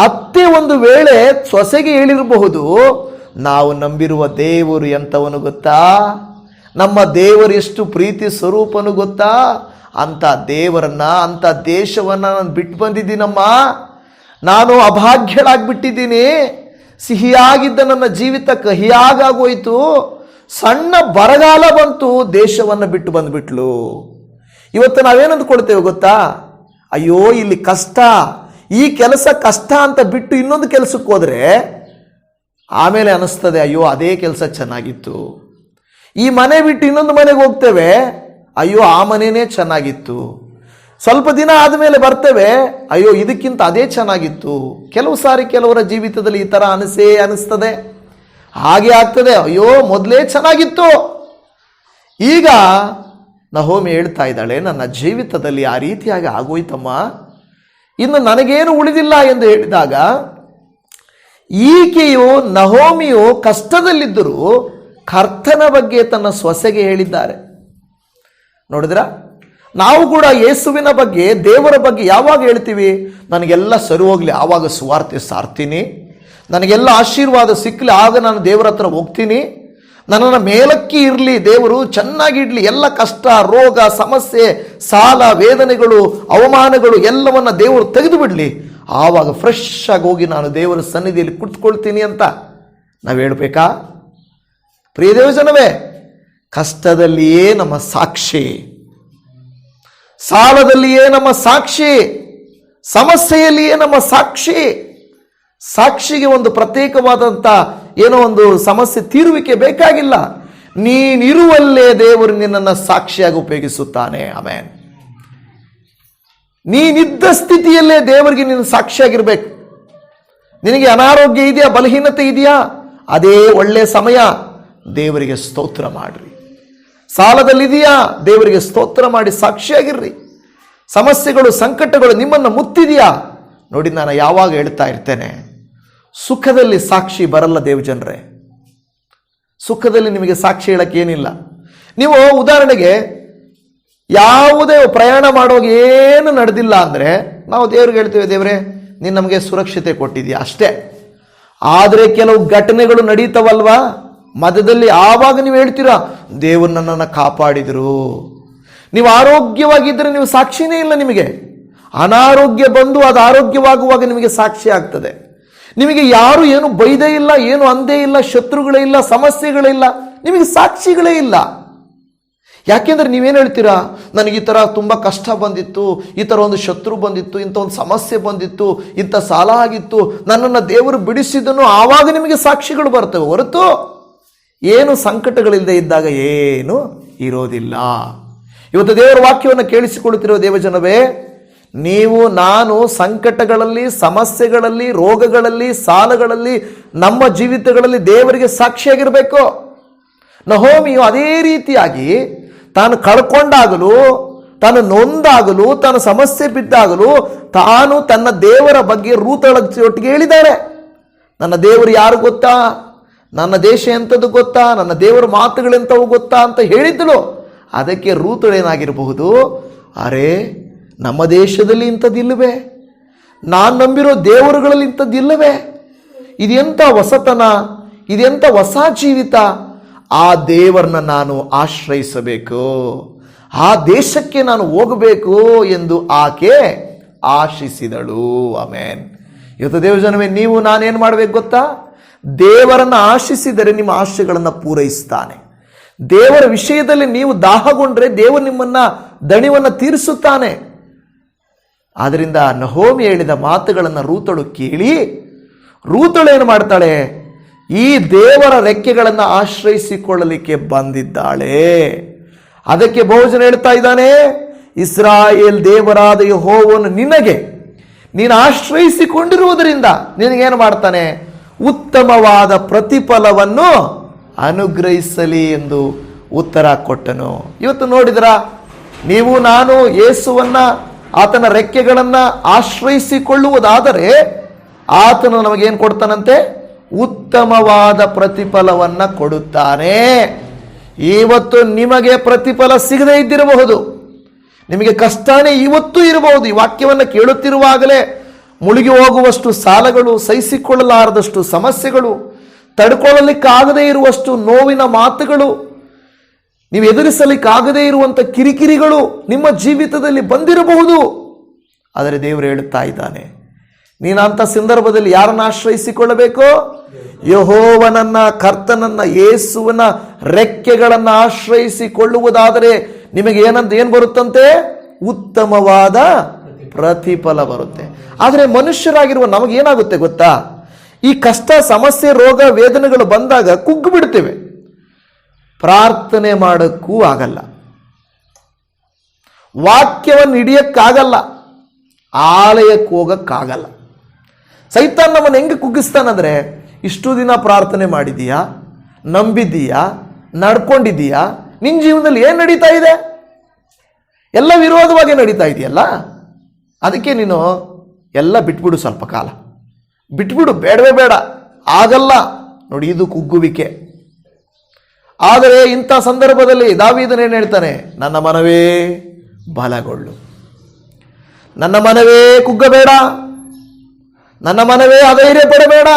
ಅತ್ತೆ ಒಂದು ವೇಳೆ ಸೊಸೆಗೆ ಹೇಳಿರಬಹುದು, ನಾವು ನಂಬಿರುವ ದೇವರು ಎಂಥವನು ಗೊತ್ತಾ? ನಮ್ಮ ದೇವರು ಎಷ್ಟು ಪ್ರೀತಿ ಸ್ವರೂಪನು ಗೊತ್ತಾ? ಅಂತ ದೇವರನ್ನ ಅಂತ ದೇಶವನ್ನ ನಾನು ಬಿಟ್ಟು ಬಂದಿದ್ದೀನಮ್ಮ. ನಾನು ಅಭಾಗ್ಯಳಾಗ್ಬಿಟ್ಟಿದ್ದೀನಿ. ಸಿಹಿಯಾಗಿದ್ದ ನನ್ನ ಜೀವಿತ ಕಹಿಯಾಗೋಯ್ತು ಸಣ್ಣ ಬರಗಾಲ ಬಂತು, ದೇಶವನ್ನು ಬಿಟ್ಟು ಬಂದುಬಿಟ್ಲು. ಇವತ್ತು ನಾವೇನು ಅಂದ್ಕೊಳ್ತೇವೆ ಗೊತ್ತಾ? ಅಯ್ಯೋ, ಇಲ್ಲಿ ಕಷ್ಟ. ಈ ಕೆಲಸ ಕಷ್ಟ ಅಂತ ಬಿಟ್ಟು ಇನ್ನೊಂದು ಕೆಲಸಕ್ಕೆ ಹೋದರೆ, ಆಮೇಲೆ ಅನಿಸ್ತದೆ, ಅಯ್ಯೋ, ಅದೇ ಕೆಲಸ ಚೆನ್ನಾಗಿತ್ತು. ಈ ಮನೆ ಬಿಟ್ಟು ಇನ್ನೊಂದು ಮನೆಗೆ ಹೋಗ್ತೇವೆ, ಅಯ್ಯೋ, ಆ ಮನೆಯೇ ಚೆನ್ನಾಗಿತ್ತು. ಸ್ವಲ್ಪ ದಿನ ಆದಮೇಲೆ ಬರ್ತೇವೆ, ಅಯ್ಯೋ, ಇದಕ್ಕಿಂತ ಅದೇ ಚೆನ್ನಾಗಿತ್ತು. ಕೆಲವು ಸಾರಿ ಕೆಲವರ ಜೀವಿತದಲ್ಲಿ ಈ ಥರ ಅನಿಸೇ ಅನಿಸ್ತದೆ. ಹಾಗೆ ಆಗ್ತದೆ. ಅಯ್ಯೋ, ಮೊದಲೇ ಚೆನ್ನಾಗಿತ್ತು. ಈಗ ನಹೋಮಿ ಹೇಳ್ತಾ ಇದ್ದಾಳೆ, ನನ್ನ ಜೀವಿತದಲ್ಲಿ ಆ ರೀತಿಯಾಗಿ ಆಗೋಯ್ತಮ್ಮ. ಇನ್ನು ನನಗೇನು ಉಳಿದಿಲ್ಲ ಎಂದು ಹೇಳಿದಾಗ, ಈಕೆಯು ನಹೋಮಿಯು ಕಷ್ಟದಲ್ಲಿದ್ದರೂ ಕರ್ತನ ಬಗ್ಗೆ ತನ್ನ ಸೊಸೆಗೆ ಹೇಳಿದ್ದಾರೆ. ನೋಡಿದ್ರ? ನಾವು ಕೂಡ ಯೇಸುವಿನ ಬಗ್ಗೆ, ದೇವರ ಬಗ್ಗೆ ಯಾವಾಗ ಹೇಳ್ತೀವಿ? ನನಗೆಲ್ಲ ಸರಿ ಹೋಗಲಿ, ಆವಾಗ ಸುವಾರ್ತೆ ಸಾರ್ತೀನಿ. ನನಗೆಲ್ಲ ಆಶೀರ್ವಾದ ಸಿಕ್ಕಲಿ ಆಗ ನಾನು ದೇವರ ಹತ್ರ ಹೋಗ್ತೀನಿ. ನನ್ನನ್ನು ಮೇಲಕ್ಕಿ ಇರಲಿ, ದೇವರು ಚೆನ್ನಾಗಿಡಲಿ ಎಲ್ಲ ಕಷ್ಟ, ರೋಗ, ಸಮಸ್ಯೆ, ಸಾಲ, ವೇದನೆಗಳು, ಅವಮಾನಗಳು ಎಲ್ಲವನ್ನು ದೇವರು ತೆಗೆದು ಬಿಡಲಿ ಆವಾಗ ಫ್ರೆಶ್ ಆಗಿ ಹೋಗಿ ನಾನು ದೇವರ ಸನ್ನಿಧಿಯಲ್ಲಿ ಕುಳಿತುಕೊಳ್ತೀನಿ ಅಂತ ನಾವು ಹೇಳ್ಬೇಕಾ? ಪ್ರಿಯ ದೇವಜನವೇ, ಕಷ್ಟದಲ್ಲಿಯೇ ನಮ್ಮ ಸಾಕ್ಷಿ. ಸಾಲದಲ್ಲಿಯೇ ನಮ್ಮ ಸಾಕ್ಷಿ. ಸಮಸ್ಯೆಯಲ್ಲಿಯೇ ನಮ್ಮ ಸಾಕ್ಷಿ. ಸಾಕ್ಷಿಗೆ ಒಂದು ಪ್ರತ್ಯೇಕವಾದಂಥ ಏನೋ ಒಂದು ಸಮಸ್ಯೆ ತೀರುವಿಕೆ ಬೇಕಾಗಿಲ್ಲ. ನೀನಿರುವಲ್ಲೇ ದೇವರು ನಿನ್ನನ್ನು ಸಾಕ್ಷಿಯಾಗಿ ಉಪಯೋಗಿಸುತ್ತಾನೆ. ಆಮೇನ್. ನೀನಿದ್ದ ಸ್ಥಿತಿಯಲ್ಲೇ ದೇವರಿಗೆ ನೀನು ಸಾಕ್ಷಿಯಾಗಿರ್ಬೇಕು. ನಿನಗೆ ಅನಾರೋಗ್ಯ ಇದೆಯಾ? ಬಲಹೀನತೆ ಇದೆಯಾ? ಅದೇ ಒಳ್ಳೆಯ ಸಮಯ. ದೇವರಿಗೆ ಸ್ತೋತ್ರ ಮಾಡ್ರಿ. ಸಾಲದಲ್ಲಿದೆಯಾ? ದೇವರಿಗೆ ಸ್ತೋತ್ರ ಮಾಡಿ ಸಾಕ್ಷಿಯಾಗಿರ್ರಿ. ಸಮಸ್ಯೆಗಳು, ಸಂಕಟಗಳು ನಿಮ್ಮನ್ನು ಮುತ್ತಿದೆಯಾ? ನೋಡಿ, ನಾನು ಯಾವಾಗ ಹೇಳ್ತಾ ಇರ್ತೇನೆ. ಸುಖದಲ್ಲಿ ಸಾಕ್ಷಿ ಬರಲ್ಲ ದೇವಜನರೇ ಸುಖದಲ್ಲಿ ನಿಮಗೆ ಸಾಕ್ಷಿ ಹೇಳಕ್ಕೆ ಏನಿಲ್ಲ. ನೀವು ಉದಾಹರಣೆಗೆ ಯಾವುದೇ ಪ್ರಯಾಣ ಮಾಡುವಾಗ ಏನು ನಡೆದಿಲ್ಲ ಅಂದರೆ ನಾವು ದೇವ್ರಿಗೆ ಹೇಳ್ತೇವೆ, ದೇವರೇ, ನೀನು ನಮಗೆ ಸುರಕ್ಷತೆ ಕೊಟ್ಟಿದ್ದೀಯ ಅಷ್ಟೇ. ಆದರೆ ಕೆಲವು ಘಟನೆಗಳು ನಡೀತವಲ್ವಾ? ಮಧ್ಯದಲ್ಲಿ ಆವಾಗ ನೀವು ಹೇಳ್ತೀರಾ, ದೇವರು ನನ್ನನ್ನು ಕಾಪಾಡಿದರು. ನೀವು ಆರೋಗ್ಯವಾಗಿದ್ದರೆ ನೀವು ಸಾಕ್ಷಿನೇ ಇಲ್ಲ ನಿಮಗೆ. ಅನಾರೋಗ್ಯ ಬಂದು ಅದು ಆರೋಗ್ಯವಾಗುವಾಗ ನಿಮಗೆ ಸಾಕ್ಷಿ ಆಗ್ತದೆ. ನಿಮಗೆ ಯಾರು ಏನು ಬೈದೇ ಇಲ್ಲ, ಏನು ಅಂದೇ ಇಲ್ಲ, ಶತ್ರುಗಳೇ ಇಲ್ಲ, ಸಮಸ್ಯೆಗಳೇ ಇಲ್ಲ, ನಿಮಗೆ ಸಾಕ್ಷಿಗಳೇ ಇಲ್ಲ. ಯಾಕೆಂದ್ರೆ ನೀವೇನು ಹೇಳ್ತೀರಾ? ನನಗೆ ಈ ಥರ ತುಂಬ ಕಷ್ಟ ಬಂದಿತ್ತು, ಈ ಥರ ಒಂದು ಶತ್ರು ಬಂದಿತ್ತು, ಇಂಥ ಒಂದು ಸಮಸ್ಯೆ ಬಂದಿತ್ತು, ಇಂಥ ಸಾಲ ಆಗಿತ್ತು, ನನ್ನನ್ನು ದೇವರು ಬಿಡಿಸಿದನು, ಆವಾಗ ನಿಮಗೆ ಸಾಕ್ಷಿಗಳು ಬರ್ತವೆ. ಹೊರತು ಏನು ಸಂಕಟಗಳಿಲ್ಲದೆ ಇದ್ದಾಗ ಏನು ಇರೋದಿಲ್ಲ. ಇವತ್ತು ದೇವರ ವಾಕ್ಯವನ್ನು ಕೇಳಿಸಿಕೊಳ್ಳುತ್ತಿರುವ ದೇವಜನವೇ ನೀವು, ನಾನು ಸಂಕಟಗಳಲ್ಲಿ, ಸಮಸ್ಯೆಗಳಲ್ಲಿ, ರೋಗಗಳಲ್ಲಿ, ಸಾಲಗಳಲ್ಲಿ, ನಮ್ಮ ಜೀವಿತಗಳಲ್ಲಿ ದೇವರಿಗೆ ಸಾಕ್ಷಿಯಾಗಿರಬೇಕು. ನಹೋಮಿಯು ಅದೇ ರೀತಿಯಾಗಿ ತಾನು ಕಳ್ಕೊಂಡಾಗಲೂ, ತಾನು ನೊಂದಾಗಲು, ತಾನು ಸಮಸ್ಯೆ ಬಿದ್ದಾಗಲೂ ತಾನು ತನ್ನ ದೇವರ ಬಗ್ಗೆ ರೂತೊಟ್ಟಿಗೆ ಹೇಳಿದ್ದಾರೆ. ನನ್ನ ದೇವರು ಯಾರು ಗೊತ್ತಾ? ನನ್ನ ದೇಶ ಎಂಥದ್ದು ಗೊತ್ತಾ? ನನ್ನ ದೇವರ ಮಾತುಗಳೆಂಥವು ಗೊತ್ತಾ ಅಂತ ಹೇಳಿದ್ದಳು. ಅದಕ್ಕೆ ರೂತಳೇನಾಗಿರಬಹುದು? ಅರೆ ನಮ್ಮ ದೇಶದಲ್ಲಿ ಇಂಥದ್ದಿಲ್ಲವೇ? ನಾನು ನಂಬಿರೋ ದೇವರುಗಳಲ್ಲಿ ಇಂಥದ್ದಿಲ್ಲವೇ? ಇದೆಂಥ ಹೊಸತನ ಇದೆಂಥ ಹೊಸ ಜೀವಿತ ಆ ದೇವರನ್ನ ನಾನು ಆಶ್ರಯಿಸಬೇಕು. ಆ ದೇಶಕ್ಕೆ ನಾನು ಹೋಗಬೇಕು ಎಂದು ಆಕೆ ಆಶಿಸಿದಳು. ಆಮೇನ್. ಇವತ್ತು ದೇವಜನವೇ, ನೀವು ನಾನೇನು ಮಾಡಬೇಕು ಗೊತ್ತಾ? ದೇವರನ್ನು ಆಶಿಸಿದರೆ ನಿಮ್ಮ ಆಶೆಗಳನ್ನು ಪೂರೈಸ್ತಾನೆ. ದೇವರ ವಿಷಯದಲ್ಲಿ ನೀವು ದಾಹಗೊಂಡ್ರೆ ದೇವರು ನಿಮ್ಮನ್ನ ದಣಿವನ್ನು ತೀರಿಸುತ್ತಾನೆ. ಆದ್ದರಿಂದ ನಹೋಮಿ ಹೇಳಿದ ಮಾತುಗಳನ್ನು ರೂತಳು ಕೇಳಿ, ರೂತಳು ಏನು ಮಾಡ್ತಾಳೆ? ಈ ದೇವರ ರೆಕ್ಕೆಗಳನ್ನು ಆಶ್ರಯಿಸಿಕೊಳ್ಳಲಿಕ್ಕೆ ಬಂದಿದ್ದಾಳೆ. ಅದಕ್ಕೆ ಬಹುಜನ ಹೇಳ್ತಾ ಇದ್ದಾನೆ, ಇಸ್ರಾಯೇಲ್ ದೇವರಾದ ಯಹೋವನು ನಿನಗೆ, ನೀನು ಆಶ್ರಯಿಸಿಕೊಂಡಿರುವುದರಿಂದ ನಿನಗೇನು ಮಾಡ್ತಾನೆ? ಉತ್ತಮವಾದ ಪ್ರತಿಫಲವನ್ನು ಅನುಗ್ರಹಿಸಲಿ ಎಂದು ಉತ್ತರ ಕೊಟ್ಟನು. ಇವತ್ತು ನೋಡಿದ್ರ, ನೀವು ನಾನು ಯೇಸುವನ್ನ ಆತನ ರೆಕ್ಕೆಗಳನ್ನು ಆಶ್ರಯಿಸಿಕೊಳ್ಳುವುದಾದರೆ ಆತನು ನಮಗೇನು ಕೊಡ್ತಾನಂತೆ? ಉತ್ತಮವಾದ ಪ್ರತಿಫಲವನ್ನ ಕೊಡುತ್ತಾನೆ. ಇವತ್ತು ನಿಮಗೆ ಪ್ರತಿಫಲ ಸಿಗದೇ ಇದ್ದಿರಬಹುದು. ನಿಮಗೆ ಕಷ್ಟನೇ ಇವತ್ತು ಇರಬಹುದು. ಈ ವಾಕ್ಯವನ್ನು ಕೇಳುತ್ತಿರುವಾಗಲೇ ಮುಳುಗಿ ಹೋಗುವಷ್ಟು ಸಾಲಗಳು, ಸಹಿಸಿಕೊಳ್ಳಲಾರದಷ್ಟು ಸಮಸ್ಯೆಗಳು, ತಡ್ಕೊಳ್ಳಲಿಕ್ಕಾಗದೇ ಇರುವಷ್ಟು ನೋವಿನ ಮಾತುಗಳು ನೀವು ಎದುರಿಸಲಿಕ್ಕಾಗದೇ ಇರುವಂಥ ಕಿರಿಕಿರಿಗಳು ನಿಮ್ಮ ಜೀವಿತದಲ್ಲಿ ಬಂದಿರಬಹುದು. ಆದರೆ ದೇವರು ಹೇಳುತ್ತಾ ಇದ್ದಾನೆ ನೀನು ಅಂಥ ಸಂದರ್ಭದಲ್ಲಿ ಯಾರನ್ನು ಆಶ್ರಯಿಸಿಕೊಳ್ಳಬೇಕು? ಯಹೋವನನ್ನ, ಕರ್ತನನ್ನ ಯೇಸುವನ ರೆಕ್ಕೆಗಳನ್ನು ಆಶ್ರಯಿಸಿಕೊಳ್ಳುವುದಾದರೆ ನಿಮಗೆ ಏನಂತ ಏನು ಬರುತ್ತಂತೆ? ಉತ್ತಮವಾದ ಪ್ರತಿಫಲ ಬರುತ್ತೆ. ಆದರೆ ಮನುಷ್ಯರಾಗಿರುವ ನಮಗೇನಾಗುತ್ತೆ ಗೊತ್ತಾ? ಈ ಕಷ್ಟ, ಸಮಸ್ಯೆ, ರೋಗ, ವೇದನೆಗಳು ಬಂದಾಗ ಕುಗ್ಗು ಬಿಡ್ತೇವೆ ಪ್ರಾರ್ಥನೆ ಮಾಡೋಕ್ಕೂ ಆಗಲ್ಲ. ವಾಕ್ಯವನ್ನು ಹಿಡಿಯಕ್ಕಾಗಲ್ಲ. ಆಲಯಕ್ಕೆ ಹೋಗಕ್ಕಾಗಲ್ಲ. ಸೈತಾನ್ ನಮ್ಮನ್ನು ಹೆಂಗೆ ಕುಗ್ಗಿಸ್ತಾನಂದ್ರೆ, ಇಷ್ಟು ದಿನ ಪ್ರಾರ್ಥನೆ ಮಾಡಿದೀಯಾ? ನಂಬಿದ್ದೀಯಾ ನಡ್ಕೊಂಡಿದ್ದೀಯಾ ನಿನ್ನ ಜೀವನದಲ್ಲಿ ಏನು ನಡೀತಾ ಇದೆ? ಎಲ್ಲ ವಿರೋಧವಾಗಿ ನಡೀತಾ ಇದೆಯಲ್ಲ? ಅದಕ್ಕೆ ನೀನು ಎಲ್ಲ ಬಿಟ್ಬಿಡು ಸ್ವಲ್ಪ ಕಾಲ. ಬಿಟ್ಬಿಡು, ಬೇಡವೇ ಬೇಡ. ಆಗಲ್ಲ. ನೋಡಿ, ಇದು ಕುಗ್ಗುವಿಕೆ. ಆದರೆ ಇಂಥ ಸಂದರ್ಭದಲ್ಲಿ ದಾವಿದನೇನು ಹೇಳ್ತಾನೆ? ನನ್ನ ಮನವೇ ಬಲಗೊಳ್ಳು. ನನ್ನ ಮನವೇ ಕುಗ್ಗಬೇಡ. ನನ್ನ ಮನವೇ ಅಧೈರ್ಯ ಪಡಬೇಡ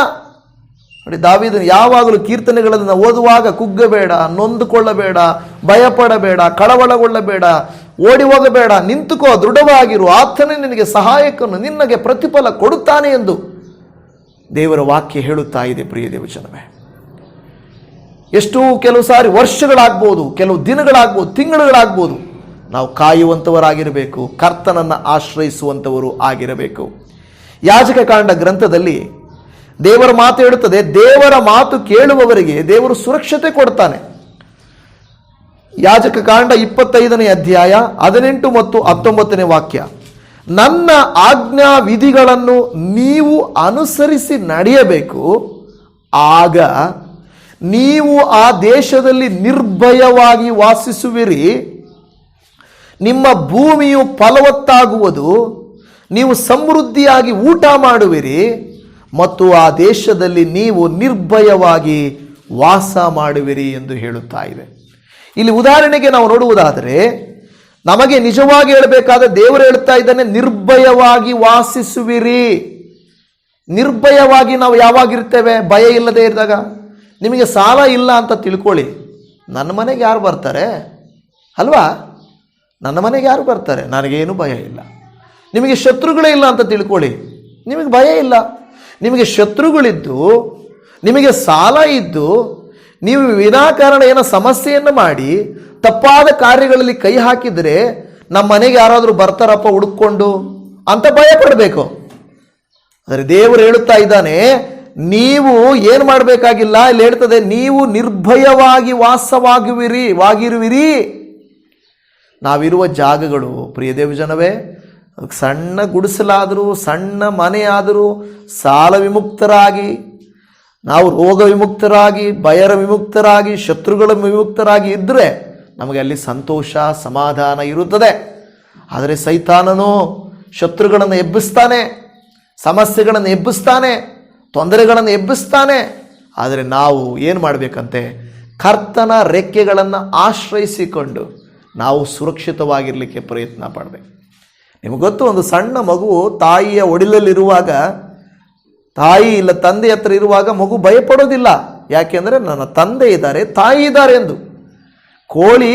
ನೋಡಿ, ದಾವಿದನು ಯಾವಾಗಲೂ ಕೀರ್ತನೆಗಳನ್ನು ಓದುವಾಗ ಕುಗ್ಗಬೇಡ, ನೊಂದುಕೊಳ್ಳಬೇಡ, ಭಯಪಡಬೇಡ, ಕಳವಳಗೊಳ್ಳಬೇಡ, ಓಡಿ ಹೋಗಬೇಡ, ನಿಂತುಕೋ, ದೃಢವಾಗಿರು, ಆತನೇ ನಿನಗೆ ಸಹಾಯಕನು, ನಿನಗೆ ಪ್ರತಿಫಲ ಕೊಡುತ್ತಾನೆ ಎಂದು ದೇವರ ವಾಕ್ಯ ಹೇಳುತ್ತಾ ಇದೆ, ಪ್ರಿಯ ದೇವಜನವೇ. ಎಷ್ಟು ಕೆಲವು ಸಾರಿ ವರ್ಷಗಳಾಗ್ಬೋದು, ಕೆಲವು ದಿನಗಳಾಗ್ಬೋದು, ತಿಂಗಳುಗಳಾಗ್ಬೋದು, ನಾವು ಕಾಯುವಂಥವರಾಗಿರಬೇಕು ಕರ್ತನನ್ನು ಆಶ್ರಯಿಸುವಂಥವರು ಆಗಿರಬೇಕು. ಯಾಜಕ ಕಾಂಡ ಗ್ರಂಥದಲ್ಲಿ ದೇವರ ಮಾತು ಹೇಳುತ್ತದೆ, ದೇವರ ಮಾತು ಕೇಳುವವರಿಗೆ ದೇವರು ಸುರಕ್ಷತೆ ಕೊಡ್ತಾನೆ. ಯಾಜಕ ಕಾಂಡ ಇಪ್ಪತ್ತೈದನೇ ಅಧ್ಯಾಯ ಹದಿನೆಂಟು ಮತ್ತು ಹತ್ತೊಂಬತ್ತನೇ ವಾಕ್ಯ. ನನ್ನ ಆಜ್ಞಾ ವಿಧಿಗಳನ್ನು ನೀವು ಅನುಸರಿಸಿ ನಡೆಯಬೇಕು, ಆಗ ನೀವು ಆ ದೇಶದಲ್ಲಿ ನಿರ್ಭಯವಾಗಿ ವಾಸಿಸುವಿರಿ. ನಿಮ್ಮ ಭೂಮಿಯು ಫಲವತ್ತಾಗುವುದು. ನೀವು ಸಮೃದ್ಧಿಯಾಗಿ ಊಟ ಮಾಡುವಿರಿ. ಮತ್ತು ಆ ದೇಶದಲ್ಲಿ ನೀವು ನಿರ್ಭಯವಾಗಿ ವಾಸ ಮಾಡುವಿರಿ ಎಂದು ಹೇಳುತ್ತಾ ಇದೆ. ಇಲ್ಲಿ ಉದಾಹರಣೆಗೆ ನಾವು ನೋಡುವುದಾದರೆ, ನಮಗೆ ನಿಜವಾಗಿ ಹೇಳಬೇಕಾದ ದೇವರು ಹೇಳ್ತಾ ಇದ್ದಾನೆ, ನಿರ್ಭಯವಾಗಿ ವಾಸಿಸುವಿರಿ. ನಿರ್ಭಯವಾಗಿ ನಾವು ಯಾವಾಗಿರ್ತೇವೆ? ಭಯ ಇಲ್ಲದೆ ಇದ್ದಾಗ. ನಿಮಗೆ ಸಾಲ ಇಲ್ಲ ಅಂತ ತಿಳ್ಕೊಳ್ಳಿ. ನನ್ನ ಮನೆಗೆ ಯಾರು ಬರ್ತಾರೆ? ಅಲ್ವಾ? ನನ್ನ ಮನೆಗೆ ಯಾರು ಬರ್ತಾರೆ? ನನಗೇನು ಭಯ ಇಲ್ಲ. ನಿಮಗೆ ಶತ್ರುಗಳೇ ಇಲ್ಲ ಅಂತ ತಿಳ್ಕೊಳ್ಳಿ. ನಿಮಗೆ ಭಯ ಇಲ್ಲ. ನಿಮಗೆ ಶತ್ರುಗಳಿದ್ದು, ನಿಮಗೆ ಸಾಲ ಇದ್ದು, ನೀವು ವಿನಾಕಾರಣ ಏನೋ ಸಮಸ್ಯೆಯನ್ನು ಮಾಡಿ, ತಪ್ಪಾದ ಕಾರ್ಯಗಳಲ್ಲಿ ಕೈ ಹಾಕಿದರೆ ನಮ್ಮ ಮನೆಗೆ ಯಾರಾದರೂ ಬರ್ತಾರಪ್ಪ ಹುಡುಕೊಂಡು ಅಂತ ಭಯ ಪಡಬೇಕು ಆದರೆ ದೇವರು ಹೇಳುತ್ತಾ ಇದ್ದಾನೆ ನೀವು ಏನು ಮಾಡಬೇಕಾಗಿಲ್ಲ? ಇಲ್ಲಿ ಹೇಳ್ತದೆ, ನೀವು ನಿರ್ಭಯವಾಗಿ ವಾಸವಾಗುವಿರಿ ವಾಗಿರುವಿರಿ ನಾವಿರುವ ಜಾಗಗಳು, ಪ್ರಿಯ ದೇವಜನವೇ, ಸಣ್ಣ ಗುಡಿಸಲಾದರೂ, ಸಣ್ಣ ಮನೆಯಾದರೂ ಸಾಲ ವಿಮುಕ್ತರಾಗಿ, ನಾವು ರೋಗ ವಿಮುಕ್ತರಾಗಿ, ಭಯರ ವಿಮುಕ್ತರಾಗಿ, ಶತ್ರುಗಳ ವಿಮುಕ್ತರಾಗಿ ಇದ್ದರೆ ನಮಗೆ ಅಲ್ಲಿ ಸಂತೋಷ, ಸಮಾಧಾನ ಇರುತ್ತದೆ. ಆದರೆ ಸೈತಾನನು ಶತ್ರುಗಳನ್ನು ಎಬ್ಬಿಸ್ತಾನೆ, ಸಮಸ್ಯೆಗಳನ್ನು ಎಬ್ಬಿಸ್ತಾನೆ ತೊಂದರೆಗಳನ್ನು ಎಬ್ಬಿಸ್ತಾನೆ. ಆದರೆ ನಾವು ಏನು ಮಾಡಬೇಕಂತೆ? ಕರ್ತನ ರೆಕ್ಕೆಗಳನ್ನು ಆಶ್ರಯಿಸಿಕೊಂಡು ನಾವು ಸುರಕ್ಷಿತವಾಗಿರಲಿಕ್ಕೆ ಪ್ರಯತ್ನ ಪಡಬೇಕು. ನಿಮಗೆ ಗೊತ್ತು, ಒಂದು ಸಣ್ಣ ಮಗು ತಾಯಿಯ ಒಡಿಲಲ್ಲಿರುವಾಗ, ತಾಯಿ ಇಲ್ಲ ತಂದೆ ಹತ್ರ ಇರುವಾಗ ಮಗು ಭಯಪಡೋದಿಲ್ಲ. ಯಾಕೆಂದರೆ ನನ್ನ ತಂದೆ ಇದ್ದಾರೆ, ತಾಯಿ ಇದ್ದಾರೆ ಎಂದು. ಕೋಳಿ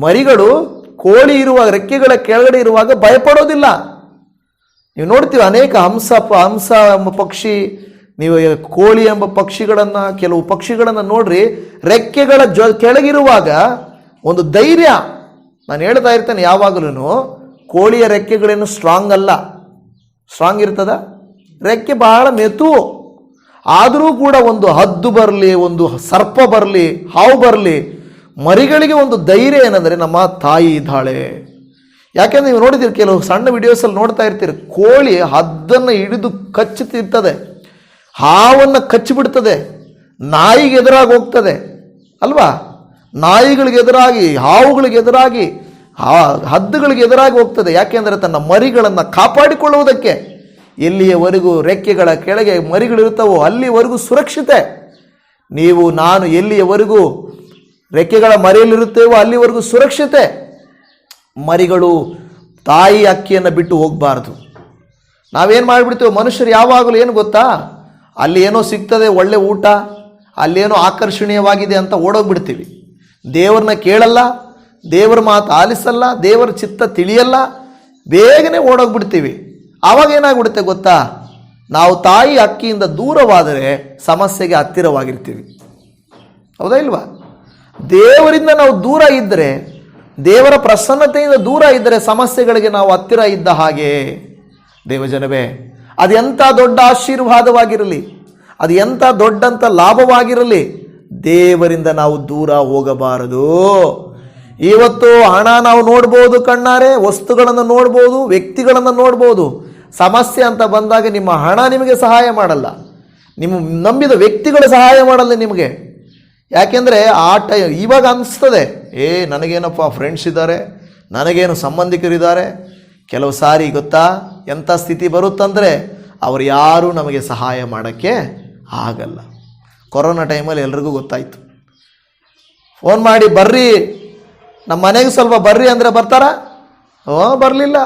ಮರಿಗಳು, ಕೋಳಿ ಇರುವ ರೆಕ್ಕೆಗಳ ಕೆಳಗಡೆ ಇರುವಾಗ ಭಯಪಡೋದಿಲ್ಲ. ನೀವು ನೋಡ್ತೀವಿ ಅನೇಕ ಹಂಸ ಹಂಸ ಪಕ್ಷಿ ನೀವು ಕೋಳಿ ಎಂಬ ಪಕ್ಷಿಗಳನ್ನು, ಕೆಲವು ಪಕ್ಷಿಗಳನ್ನು ನೋಡ್ರಿ, ರೆಕ್ಕೆಗಳ ಜೊ, ಕೆಳಗಿರುವಾಗ ಒಂದು ಧೈರ್ಯ. ನಾನು ಹೇಳ್ತಾ ಇರ್ತೇನೆ ಯಾವಾಗಲೂ ಕೋಳಿಯ ರೆಕ್ಕೆಗಳೇನು ಸ್ಟ್ರಾಂಗ್ ಅಲ್ಲ. ಸ್ಟ್ರಾಂಗ್ ಇರ್ತದ? ರೆಕ್ಕೆ ಬಹಳ ಮೆತು ಆದರೂ ಕೂಡ ಒಂದು ಹದ್ದು ಬರಲಿ, ಒಂದು ಸರ್ಪ ಬರಲಿ, ಹಾವು ಬರಲಿ, ಮರಿಗಳಿಗೆ ಒಂದು ಧೈರ್ಯ ಏನಂದರೆ ನಮ್ಮ ತಾಯಿ ಇದ್ದಾಳೆ. ಯಾಕೆಂದ್ರೆ ನೀವು ನೋಡಿದಿರಿ ಕೆಲವು ಸಣ್ಣ ವಿಡಿಯೋಸಲ್ಲಿ ನೋಡ್ತಾ ಇರ್ತೀರಿ, ಕೋಳಿ ಹದ್ದನ್ನು ಹಿಡಿದು ಕಚ್ಚಿ ತಿಂತದೆ ಹಾವನ್ನು ಕಚ್ಚಿಬಿಡ್ತದೆ ನಾಯಿಗೆ ಎದುರಾಗಿ ಹೋಗ್ತದೆ, ಅಲ್ವಾ? ನಾಯಿಗಳಿಗೆ ಎದುರಾಗಿ, ಹಾವುಗಳಿಗೆ ಎದುರಾಗಿ ಹದ್ದುಗಳಿಗೆ ಎದುರಾಗಿ ಹೋಗ್ತದೆ. ಯಾಕೆಂದರೆ ತನ್ನ ಮರಿಗಳನ್ನು ಕಾಪಾಡಿಕೊಳ್ಳುವುದಕ್ಕೆ. ಎಲ್ಲಿಯವರೆಗೂ ರೆಕ್ಕೆಗಳ ಕೆಳಗೆ ಮರಿಗಳಿರ್ತಾವೋ ಅಲ್ಲಿವರೆಗೂ ಸುರಕ್ಷತೆ. ನೀವು, ನಾನು ಎಲ್ಲಿಯವರೆಗೂ ರೆಕ್ಕೆಗಳ ಮರಿಯಲ್ಲಿರುತ್ತೇವೋ ಅಲ್ಲಿವರೆಗೂ ಸುರಕ್ಷತೆ. ಮರಿಗಳು ತಾಯಿ ಅಕ್ಕಿಯನ್ನು ಬಿಟ್ಟು ಹೋಗಬಾರ್ದು. ನಾವೇನು ಮಾಡಿಬಿಡ್ತೇವೆ? ಮನುಷ್ಯರು ಯಾವಾಗಲೂ ಏನು ಗೊತ್ತಾ? ಅಲ್ಲಿ ಏನೋ ಸಿಗ್ತದೆ ಒಳ್ಳೆ ಊಟ ಅಲ್ಲೇನೋ ಆಕರ್ಷಣೀಯವಾಗಿದೆ ಅಂತ ಓಡೋಗ್ಬಿಡ್ತೀವಿ. ದೇವ್ರನ್ನ ಕೇಳಲ್ಲ, ದೇವರ ಮಾತು ಆಲಿಸಲ್ಲ, ದೇವರ ಚಿತ್ತ ತಿಳಿಯಲ್ಲ, ಬೇಗನೆ ಓಡೋಗ್ಬಿಡ್ತೀವಿ. ಆವಾಗ ಏನಾಗ್ಬಿಡುತ್ತೆ ಗೊತ್ತಾ? ನಾವು ತಾಯಿ ಅಕ್ಕಿಯಿಂದ ದೂರವಾದರೆ ಸಮಸ್ಯೆಗೆ ಹತ್ತಿರವಾಗಿರ್ತೀವಿ. ಹೌದಾ ಇಲ್ವಾ? ದೇವರಿಂದ ನಾವು ದೂರ ಇದ್ದರೆ ದೇವರ ಪ್ರಸನ್ನತೆಯಿಂದ ದೂರ ಇದ್ದರೆ ಸಮಸ್ಯೆಗಳಿಗೆ ನಾವು ಹತ್ತಿರ ಇದ್ದ ಹಾಗೆ, ದೇವಜನವೇ ಅದೆಂಥ ದೊಡ್ಡ ಆಶೀರ್ವಾದವಾಗಿರಲಿ, ಅದು ಎಂಥ ದೊಡ್ಡಂಥ ಲಾಭವಾಗಿರಲಿ, ದೇವರಿಂದ ನಾವು ದೂರ ಹೋಗಬಾರದು. ಇವತ್ತು ಹಣ ನಾವು ನೋಡ್ಬೋದು ಕಣ್ಣಾರೆ, ವಸ್ತುಗಳನ್ನು ನೋಡ್ಬೋದು, ವ್ಯಕ್ತಿಗಳನ್ನು ನೋಡ್ಬೋದು. ಸಮಸ್ಯೆ ಅಂತ ಬಂದಾಗ ನಿಮ್ಮ ಹಣ ನಿಮಗೆ ಸಹಾಯ ಮಾಡಲ್ಲ. ನಿಮ್ಮ ನಂಬಿದ ವ್ಯಕ್ತಿಗಳು ಸಹಾಯ ಮಾಡಲ್ಲ ನಿಮಗೆ. ಯಾಕೆಂದರೆ ಆ ಟೈ ಇವಾಗ ಅನಿಸ್ತದೆ, ಏ, ನನಗೇನಪ್ಪ ಫ್ರೆಂಡ್ಸ್ ಇದ್ದಾರೆ, ನನಗೇನು ಸಂಬಂಧಿಕರಿದ್ದಾರೆ ಕೆಲವು ಸಾರಿ ಗೊತ್ತಾ? ಎಂಥ ಸ್ಥಿತಿ ಬರುತ್ತಂದರೆ ಅವರು ಯಾರೂ ನಮಗೆ ಸಹಾಯ ಮಾಡೋಕ್ಕೆ ಆಗಲ್ಲ. ಕೊರೋನಾ ಟೈಮಲ್ಲಿ ಎಲ್ರಿಗೂ ಗೊತ್ತಾಯಿತು. ಫೋನ್ ಮಾಡಿ, ಬರ್ರಿ. ನಮ್ಮ ಮನೆಗೆ ಸ್ವಲ್ಪ ಬರ್ರಿ ಅಂದರೆ ಬರ್ತಾರ? ಓ, ಬರಲಿಲ್ಲ.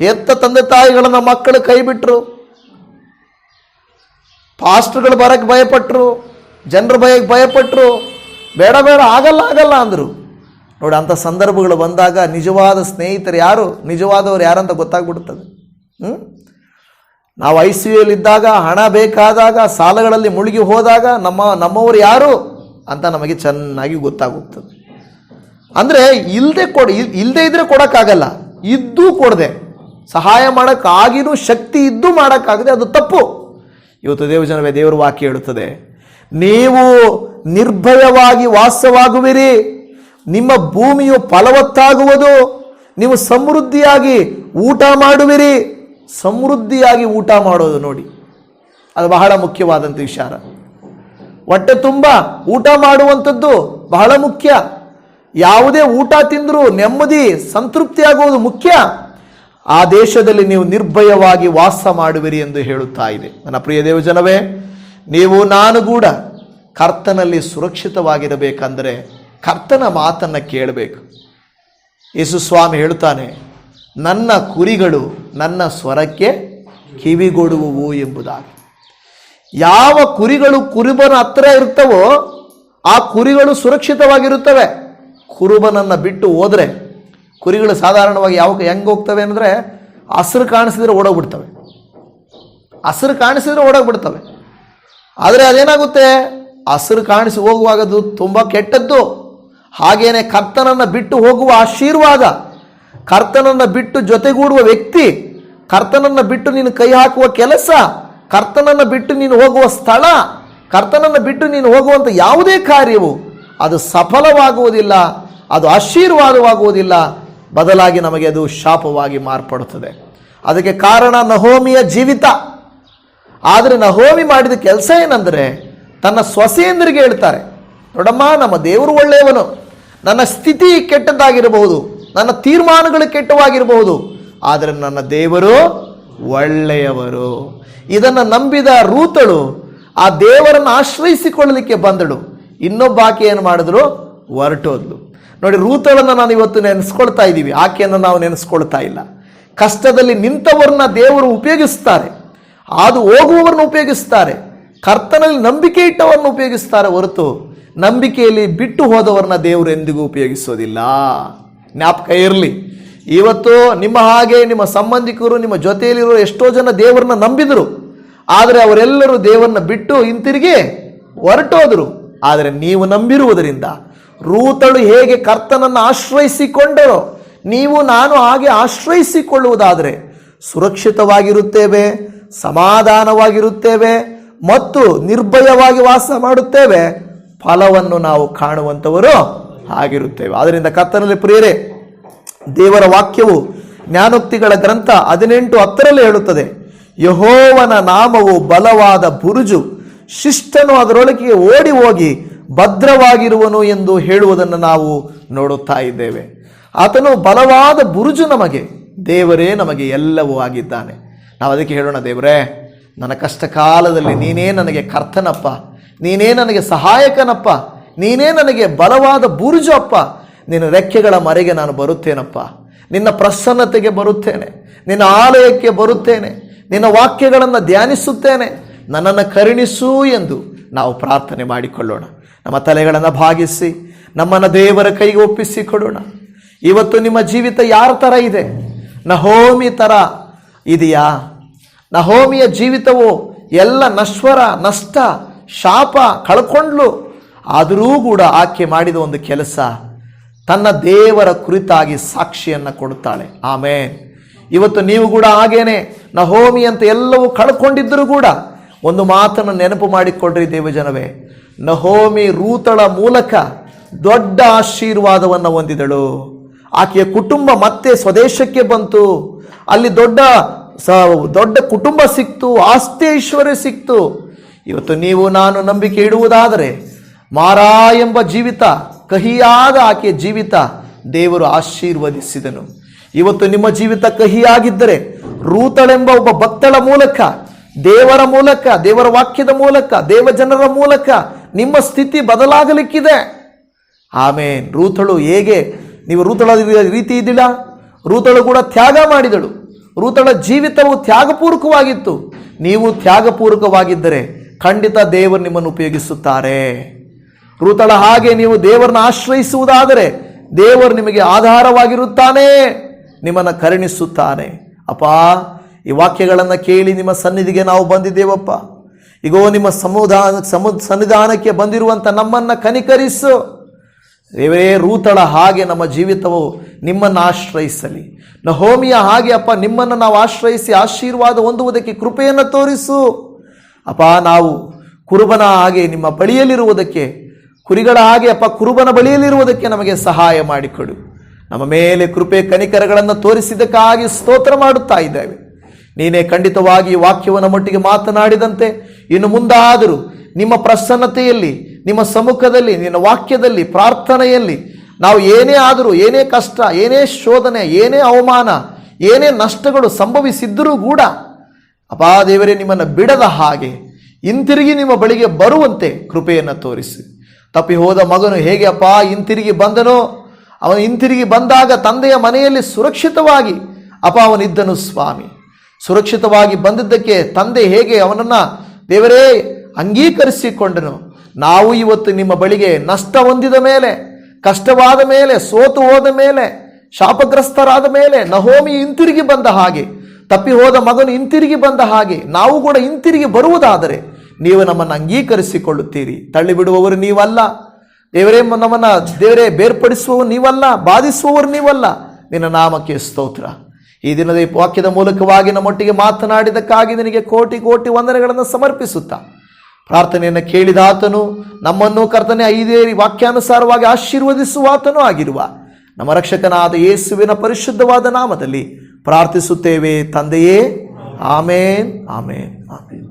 ಎತ್ತ ತಂದೆ ತಾಯಿಗಳನ್ನ ಮಕ್ಕಳು ಕೈ ಬಿಟ್ಟರು ಪಾಸ್ಟ್ರುಗಳು ಬರೋಕ್ಕೆ ಭಯಪಟ್ಟರು ಜನರು ಭಯಕ್ಕೆ ಭಯಪಟ್ಟರು ಬೇಡ ಬೇಡ, ಆಗಲ್ಲ ಆಗಲ್ಲ ಅಂದರು. ನೋಡಿ ಅಂಥ ಸಂದರ್ಭಗಳು ಬಂದಾಗ ನಿಜವಾದ ಸ್ನೇಹಿತರು ಯಾರು? ನಿಜವಾದವರು ಯಾರಂತ ಗೊತ್ತಾಗ್ಬಿಡುತ್ತದೆ ಹ್ಞೂ ನಾವು ಐ ಸಿ ಇದ್ದಾಗ ಹಣ ಬೇಕಾದಾಗ, ಸಾಲಗಳಲ್ಲಿ ಮುಳುಗಿ ಹೋದಾಗ ನಮ್ಮ, ನಮ್ಮವರು ಯಾರು ಅಂತ ನಮಗೆ ಚೆನ್ನಾಗಿ ಗೊತ್ತಾಗುತ್ತದೆ. ಅಂದರೆ ಇಲ್ಲದೆ ಕೊಡ ಇಲ್ಲದೆ ಇದ್ರೆ ಕೊಡೋಕ್ಕಾಗಲ್ಲ. ಇದ್ದೂ ಕೊಡದೆ. ಸಹಾಯ ಮಾಡೋಕ್ಕಾಗಿನೂ ಶಕ್ತಿ ಇದ್ದು ಮಾಡೋಕ್ಕಾಗದೆ ಅದು ತಪ್ಪು. ಇವತ್ತು ದೇವಜನವೇ ದೇವರ ವಾಕ್ಯ ಹೇಳುತ್ತದೆ. ನೀವು ನಿರ್ಭಯವಾಗಿ ವಾಸವಾಗುವಿರಿ. ನಿಮ್ಮ ಭೂಮಿಯು ಫಲವತ್ತಾಗುವುದು. ನೀವು ಸಮೃದ್ಧಿಯಾಗಿ ಊಟ ಮಾಡುವಿರಿ. ಸಮೃದ್ಧಿಯಾಗಿ ಊಟ ಮಾಡೋದು ನೋಡಿ. ಅದು ಬಹಳ ಮುಖ್ಯವಾದಂಥ ವಿಚಾರ. ಹೊಟ್ಟೆ ತುಂಬ ಊಟ ಮಾಡುವಂಥದ್ದು ಬಹಳ ಮುಖ್ಯ. ಯಾವುದೇ ಊಟ ತಿಂದರೂ ನೆಮ್ಮದಿ ಸಂತೃಪ್ತಿ ಆಗುವುದು ಮುಖ್ಯ. ಆ ದೇಶದಲ್ಲಿ ನೀವು ನಿರ್ಭಯವಾಗಿ ವಾಸ ಮಾಡುವಿರಿ ಎಂದು ಹೇಳುತ್ತಾ ಇದೆ. ನನ್ನ ಪ್ರಿಯ ದೇವಜನವೇ, ನೀವು ನಾನು ಕೂಡ ಕರ್ತನಲ್ಲಿ ಸುರಕ್ಷಿತವಾಗಿರಬೇಕಂದರೆ ಕರ್ತನ ಮಾತನ್ನು ಕೇಳಬೇಕು. ಯೇಸು ಸ್ವಾಮಿ ಹೇಳ್ತಾನೆ ನನ್ನ ಕುರಿಗಳು ನನ್ನ ಸ್ವರಕ್ಕೆ ಕಿವಿಗೊಡುವವು ಎಂಬುದಾಗಿ. ಯಾವ ಕುರಿಗಳು ಕುರುಬನ ಹತ್ರ ಇರ್ತವೋ ಆ ಕುರಿಗಳು ಸುರಕ್ಷಿತವಾಗಿರುತ್ತವೆ. ಕುರುಬನನ್ನು ಬಿಟ್ಟು ಹೋದರೆ, ಕುರಿಗಳು ಸಾಧಾರಣವಾಗಿ ಯಾವ ಹೆಂಗೆ ಹೋಗ್ತವೆ ಅಂದರೆ ಹಸಿರು ಕಾಣಿಸಿದ್ರೆ ಓಡೋಗ್ಬಿಡ್ತವೆ. ಹಸಿರು ಕಾಣಿಸಿದ್ರೆ ಓಡೋಗ್ಬಿಡ್ತವೆ. ಆದರೆ ಅದೇನಾಗುತ್ತೆ? ಹಸಿರು ಕಾಣಿಸಿ ಹೋಗುವಾಗದು ತುಂಬ ಕೆಟ್ಟದ್ದು. ಹಾಗೇನೆ ಕರ್ತನನ್ನು ಬಿಟ್ಟು ಹೋಗುವ ಆಶೀರ್ವಾದ, ಕರ್ತನನ್ನು ಬಿಟ್ಟು ಜೊತೆಗೂಡುವ ವ್ಯಕ್ತಿ, ಕರ್ತನನ್ನು ಬಿಟ್ಟು ನೀನು ಕೈ ಹಾಕುವ ಕೆಲಸ, ಕರ್ತನನ್ನು ಬಿಟ್ಟು ನೀನು ಹೋಗುವ ಸ್ಥಳ, ಕರ್ತನನ್ನು ಬಿಟ್ಟು ನೀನು ಹೋಗುವಂಥ ಯಾವುದೇ ಕಾರ್ಯವು ಅದು ಸಫಲವಾಗುವುದಿಲ್ಲ, ಅದು ಆಶೀರ್ವಾದವಾಗುವುದಿಲ್ಲ, ಬದಲಾಗಿ ನಮಗೆ ಅದು ಶಾಪವಾಗಿ ಮಾರ್ಪಡುತ್ತದೆ. ಅದಕ್ಕೆ ಕಾರಣ ನಹೋಮಿಯ ಜೀವಿತ. ಆದರೆ ನಹೋಮಿ ಮಾಡಿದ ಕೆಲಸ ಏನಂದರೆ, ತನ್ನ ಸ್ವಸೇಂದ್ರಿಗೆ ಹೇಳ್ತಾರೆ, ನೋಡಮ್ಮ, ನಮ್ಮ ದೇವರು ಒಳ್ಳೆಯವನು. ನನ್ನ ಸ್ಥಿತಿ ಕೆಟ್ಟದ್ದಾಗಿರಬಹುದು, ನನ್ನ ತೀರ್ಮಾನಗಳು ಕೆಟ್ಟವಾಗಿರಬಹುದು, ಆದರೆ ನನ್ನ ದೇವರು ಒಳ್ಳೆಯವರು. ಇದನ್ನು ನಂಬಿದ ರೂತಳು ಆ ದೇವರನ್ನು ಆಶ್ರಯಿಸಿಕೊಳ್ಳಲಿಕ್ಕೆ ಬಂದಳು. ಇನ್ನೊಬ್ಬ ಆಕೆ ಏನು ಮಾಡಿದ್ರು? ಹೊರಟೋದ್ಲು ನೋಡಿ, ರೂತಳನ್ನು ನಾನು ಇವತ್ತು ನೆನೆಸ್ಕೊಳ್ತಾ ಇದ್ದೀವಿ. ಆಕೆಯನ್ನು ನಾವು ನೆನೆಸ್ಕೊಳ್ತಾ ಇಲ್ಲ. ಕಷ್ಟದಲ್ಲಿ ನಿಂತವರನ್ನ ದೇವರು ಉಪಯೋಗಿಸ್ತಾರೆ. ಅದು ಹೋಗುವವರನ್ನು ಉಪಯೋಗಿಸ್ತಾರೆ. ಕರ್ತನಲ್ಲಿ ನಂಬಿಕೆ ಇಟ್ಟವರನ್ನು ಉಪಯೋಗಿಸ್ತಾರೆ ಹೊರತು ನಂಬಿಕೆಯಲ್ಲಿ ಬಿಟ್ಟು ಹೋದವರನ್ನ ದೇವರು ಎಂದಿಗೂ ಉಪಯೋಗಿಸೋದಿಲ್ಲ. ಜ್ಞಾಪಕ ಇರಲಿ. ಇವತ್ತು ನಿಮ್ಮ ಹಾಗೆ ನಿಮ್ಮ ಸಂಬಂಧಿಕರು, ನಿಮ್ಮ ಜೊತೆಯಲ್ಲಿರೋ ಎಷ್ಟೋ ಜನ ದೇವರನ್ನ ನಂಬಿದರು. ಆದರೆ ಅವರೆಲ್ಲರೂ ದೇವರನ್ನ ಬಿಟ್ಟು ಹಿಂತಿರುಗಿ ಹೊರಟೋದರು. ಆದರೆ ನೀವು ನಂಬಿರುವುದರಿಂದ ರೂತಳು ಹೇಗೆ ಕರ್ತನನ್ನು ಆಶ್ರಯಿಸಿಕೊಂಡರೋ, ನೀವು ನಾನು ಹಾಗೆ ಆಶ್ರಯಿಸಿಕೊಳ್ಳುವುದಾದರೆ ಸುರಕ್ಷಿತವಾಗಿರುತ್ತೇವೆ, ಸಮಾಧಾನವಾಗಿರುತ್ತೇವೆ ಮತ್ತು ನಿರ್ಭಯವಾಗಿ ವಾಸ ಮಾಡುತ್ತೇವೆ. ಫಲವನ್ನು ನಾವು ಕಾಣುವಂಥವರು ಆಗಿರುತ್ತೇವೆ. ಆದ್ದರಿಂದ ಕತ್ತನಲ್ಲಿ ಪ್ರಿಯರೇ, ದೇವರ ವಾಕ್ಯವು ಜ್ಞಾನೋಕ್ತಿಗಳ ಗ್ರಂಥ ಹದಿನೆಂಟು ಹತ್ತರಲ್ಲಿ ಹೇಳುತ್ತದೆ, ಯಹೋವನ ನಾಮವು ಬಲವಾದ ಬುರುಜು, ಶಿಷ್ಟನು ಅದರೊಳಗೆ ಓಡಿ ಹೋಗಿ ಭದ್ರವಾಗಿರುವನು ಎಂದು ಹೇಳುವುದನ್ನು ನಾವು ನೋಡುತ್ತಾ ಇದ್ದೇವೆ. ಆತನು ಬಲವಾದ ಬುರುಜು ನಮಗೆ, ದೇವರೇ ನಮಗೆ ಎಲ್ಲವೂ ಆಗಿದ್ದಾನೆ. ನಾವು ಅದಕ್ಕೆ ಹೇಳೋಣ, ದೇವರೇ, ನನ್ನ ಕಷ್ಟ ಕಾಲದಲ್ಲಿ ನೀನೇ ನನಗೆ ಕರ್ತನಪ್ಪ ನೀನೇ ನನಗೆ ಸಹಾಯಕನಪ್ಪ. ನೀನೇ ನನಗೆ ಬಲವಾದ ಬುರುಜು ಅಪ್ಪ. ನಿನ್ನ ರೆಕ್ಕೆಗಳ ಮರೆಗೆ ನಾನು ಬರುತ್ತೇನಪ್ಪ. ನಿನ್ನ ಪ್ರಸನ್ನತೆಗೆ ಬರುತ್ತೇನೆ. ನಿನ್ನ ಆಲಯಕ್ಕೆ ಬರುತ್ತೇನೆ. ನಿನ್ನ ವಾಕ್ಯಗಳನ್ನು ಧ್ಯಾನಿಸುತ್ತೇನೆ. ನನ್ನನ್ನು ಕರುಣಿಸು ಎಂದು ನಾವು ಪ್ರಾರ್ಥನೆ ಮಾಡಿಕೊಳ್ಳೋಣ. ನಮ್ಮ ತಲೆಗಳನ್ನು ಭಾಗಿಸಿ, ನಮ್ಮನ್ನು ದೇವರ ಕೈಗೆ ಒಪ್ಪಿಸಿಕೊಡೋಣ ಇವತ್ತು ನಿಮ್ಮ ಜೀವಿತ ಯಾರ ಥರ ಇದೆ? ನಹೋಮಿ ಥರ ಇದೆಯಾ? ನಹೋಮಿಯ ಜೀವಿತವು ಎಲ್ಲ ನಶ್ವರ, ನಷ್ಟ ಶಾಪ ಕಳ್ಕೊಂಡ್ಲು. ಆದರೂ ಕೂಡ ಆಕೆ ಮಾಡಿದ ಒಂದು ಕೆಲಸ, ತನ್ನ ದೇವರ ಕುರಿತಾಗಿ ಸಾಕ್ಷಿಯನ್ನು ಕೊಡುತ್ತಾಳೆ. ಆಮೇನ್. ಇವತ್ತು ನೀವು ಕೂಡ ಹಾಗೇನೆ, ನಹೋಮಿ ಅಂತ ಎಲ್ಲವೂ ಕಳ್ಕೊಂಡಿದ್ದರೂ ಕೂಡ ಒಂದು ಮಾತನ್ನು ನೆನಪು ಮಾಡಿಕೊಡ್ರಿ ದೇವಜನವೇ. ನಹೋಮಿ ರೂತಳ ಮೂಲಕ ದೊಡ್ಡ ಆಶೀರ್ವಾದವನ್ನು ಹೊಂದಿದಳು. ಆಕೆಯ ಕುಟುಂಬ ಮತ್ತೆ ಸ್ವದೇಶಕ್ಕೆ ಬಂತು. ಅಲ್ಲಿ ದೊಡ್ಡ ಸ, ದೊಡ್ಡ ಕುಟುಂಬ ಸಿಕ್ತು, ಆಸ್ತಿ ಐಶ್ವರ್ಯ ಸಿಕ್ತು. ಇವತ್ತು ನೀವು ನಾನು ನಂಬಿಕೆ ಇಡುವುದಾದರೆ ಮಾರಾ ಎಂಬ ಜೀವಿತ, ಕಹಿಯಾದ ಆಕೆಯ ಜೀವಿತ ದೇವರು ಆಶೀರ್ವದಿಸಿದನು. ಇವತ್ತು ನಿಮ್ಮ ಜೀವಿತ ಕಹಿಯಾಗಿದ್ದರೆ ರೂತಳೆಂಬ ಒಬ್ಬ ಭಕ್ತಳ ಮೂಲಕ, ದೇವರ ಮೂಲಕ, ದೇವರ ವಾಕ್ಯದ ಮೂಲಕ, ದೇವಜನರ ಮೂಲಕ ನಿಮ್ಮ ಸ್ಥಿತಿ ಬದಲಾಗಲಿಕ್ಕಿದೆ. ಆಮೇನ್. ರೂತಳು ಹೇಗೆ? ನೀವು ರೂತಳ ರೀತಿ ಇದ್ದಿಲ್ಲ ರೂತಳು ಕೂಡ ತ್ಯಾಗ ಮಾಡಿದಳು. ರೂತಳ ಜೀವಿತವು ತ್ಯಾಗಪೂರ್ವಕವಾಗಿತ್ತು. ನೀವು ತ್ಯಾಗಪೂರ್ವಕವಾಗಿದ್ದರೆ ಖಂಡಿತ ದೇವರು ನಿಮ್ಮನ್ನು ಉಪಯೋಗಿಸುತ್ತಾರೆ. ಋತಳ ಹಾಗೆ ನೀವು ದೇವರನ್ನ ಆಶ್ರಯಿಸುವುದಾದರೆ ದೇವರು ನಿಮಗೆ ಆಧಾರವಾಗಿರುತ್ತಾನೆ, ನಿಮ್ಮನ್ನು ಕರುಣಿಸುತ್ತಾನೆ. ಅಪ್ಪ, ಈ ವಾಕ್ಯಗಳನ್ನು ಕೇಳಿ ನಿಮ್ಮ ಸನ್ನಿಧಿಗೆ ನಾವು ಬಂದಿದ್ದೇವಪ್ಪ. ಈಗೋ ನಿಮ್ಮ ಸಮುದಾನ ಸಮು ಸನ್ನಿಧಾನಕ್ಕೆ ಬಂದಿರುವಂಥ ನಮ್ಮನ್ನು ಕನಿಕರಿಸು. ದೇವರೇ, ರೂತಳ ಹಾಗೆ ನಮ್ಮ ಜೀವಿತವು ನಿಮ್ಮನ್ನು ಆಶ್ರಯಿಸಲಿ. ನಹೋಮಿಯ ಹಾಗೆ ಅಪ್ಪ, ನಿಮ್ಮನ್ನು ನಾವು ಆಶ್ರಯಿಸಿ ಆಶೀರ್ವಾದ ಹೊಂದುವುದಕ್ಕೆ ಕೃಪೆಯನ್ನು ತೋರಿಸು. ಅಪ್ಪ, ನಾವು ಕುರುಬನ ಹಾಗೆ ನಿಮ್ಮ ಬಳಿಯಲ್ಲಿರುವುದಕ್ಕೆ, ಕುರಿಗಳ ಹಾಗೆ ಅಪ್ಪ, ಕುರುಬನ ಬಳಿಯಲ್ಲಿರುವುದಕ್ಕೆ ನಮಗೆ ಸಹಾಯ ಮಾಡಿಕೊಡು. ನಮ್ಮ ಮೇಲೆ ಕೃಪೆ ಕನಿಕರಗಳನ್ನು ತೋರಿಸಿದ್ದಕ್ಕಾಗಿ ಸ್ತೋತ್ರ ಮಾಡುತ್ತಾ ಇದ್ದೇವೆ. ನೀನೇ ಖಂಡಿತವಾಗಿ ವಾಕ್ಯವನ್ನು ಮಟ್ಟಿಗೆ ಮಾತನಾಡಿದಂತೆ, ಇನ್ನು ಮುಂದಾದರೂ ನಿಮ್ಮ ಪ್ರಸನ್ನತೆಯಲ್ಲಿ, ನಿಮ್ಮ ಸಮ್ಮುಖದಲ್ಲಿ, ನಿನ್ನ ವಾಕ್ಯದಲ್ಲಿ, ಪ್ರಾರ್ಥನೆಯಲ್ಲಿ ನಾವು ಏನೇ ಆದರೂ, ಏನೇ ಕಷ್ಟ, ಏನೇ ಶೋಧನೆ, ಏನೇ ಅವಮಾನ, ಏನೇ ನಷ್ಟಗಳು ಸಂಭವಿಸಿದ್ದರೂ ಕೂಡ ಅಪಾ ದೇವರೇ, ನಿಮ್ಮನ್ನು ಬಿಡದ ಹಾಗೆ ಹಿಂತಿರುಗಿ ನಿಮ್ಮ ಬಳಿಗೆ ಬರುವಂತೆ ಕೃಪೆಯನ್ನು ತೋರಿಸಿ. ತಪ್ಪಿ ಹೋದ ಮಗನು ಹೇಗೆ ಅಪ್ಪ ಹಿಂತಿರುಗಿ ಬಂದನೋ, ಅವನು ಹಿಂತಿರುಗಿ ಬಂದಾಗ ತಂದೆಯ ಮನೆಯಲ್ಲಿ ಸುರಕ್ಷಿತವಾಗಿ ಅಪ್ಪ ಅವನಿದ್ದನು ಸ್ವಾಮಿ. ಸುರಕ್ಷಿತವಾಗಿ ಬಂದಿದ್ದಕ್ಕೆ ತಂದೆ ಹೇಗೆ ಅವನನ್ನು, ದೇವರೇ, ಅಂಗೀಕರಿಸಿಕೊಂಡನು. ನಾವು ಇವತ್ತು ನಿಮ್ಮ ಬಳಿಗೆ ನಷ್ಟ ಹೊಂದಿದ ಮೇಲೆ, ಕಷ್ಟವಾದ ಮೇಲೆ, ಸೋತು ಹೋದ ಮೇಲೆ, ಶಾಪಗ್ರಸ್ತರಾದ ಮೇಲೆ ನಹೋಮಿ ಹಿಂತಿರುಗಿ ಬಂದ ಹಾಗೆ ತಪ್ಪಿ ಹೋದ ಮಗನು ಹಿಂತಿರುಗಿ ಬಂದ ಹಾಗೆ ನಾವು ಕೂಡ ಹಿಂತಿರುಗಿ ಬರುವುದಾದರೆ ನೀವು ನಮ್ಮನ್ನು ಅಂಗೀಕರಿಸಿಕೊಳ್ಳುತ್ತೀರಿ. ತಳ್ಳಿಬಿಡುವವರು ನೀವಲ್ಲ. ದೇವರೇ ನಮ್ಮನ್ನು ದೇವರೇ ಬೇರ್ಪಡಿಸುವವರು ನೀವಲ್ಲ, ಬಾಧಿಸುವವರು ನೀವಲ್ಲ. ನಿನ್ನ ನಾಮಕ್ಕೆ ಸ್ತೋತ್ರ. ಈ ದಿನದ ಈ ವಾಕ್ಯದ ಮೂಲಕವಾಗಿ ನಮ್ಮೊಟ್ಟಿಗೆ ಮಾತನಾಡಿದಕ್ಕಾಗಿ ನಿನಗೆ ಕೋಟಿ ಕೋಟಿ ವಂದನೆಗಳನ್ನು ಸಮರ್ಪಿಸುತ್ತಾ. ಪ್ರಾರ್ಥನೆಯನ್ನು ಕೇಳಿದಾತನು, ನಮ್ಮನ್ನು ಕರ್ತನೆ ಐದೇ ವಾಕ್ಯಾನುಸಾರವಾಗಿ ಆಶೀರ್ವದಿಸುವಾತನೂ ಆಗಿರುವ ನಮ್ಮ ರಕ್ಷಕನಾದ ಯೇಸುವಿನ ಪರಿಶುದ್ಧವಾದ ನಾಮದಲ್ಲಿ ಪ್ರಾರ್ಥಿಸುತ್ತೇವೆ ತಂದೆಯೇ ಆಮೇನ್ ಆಮೇನ್ ಆಮೇನ್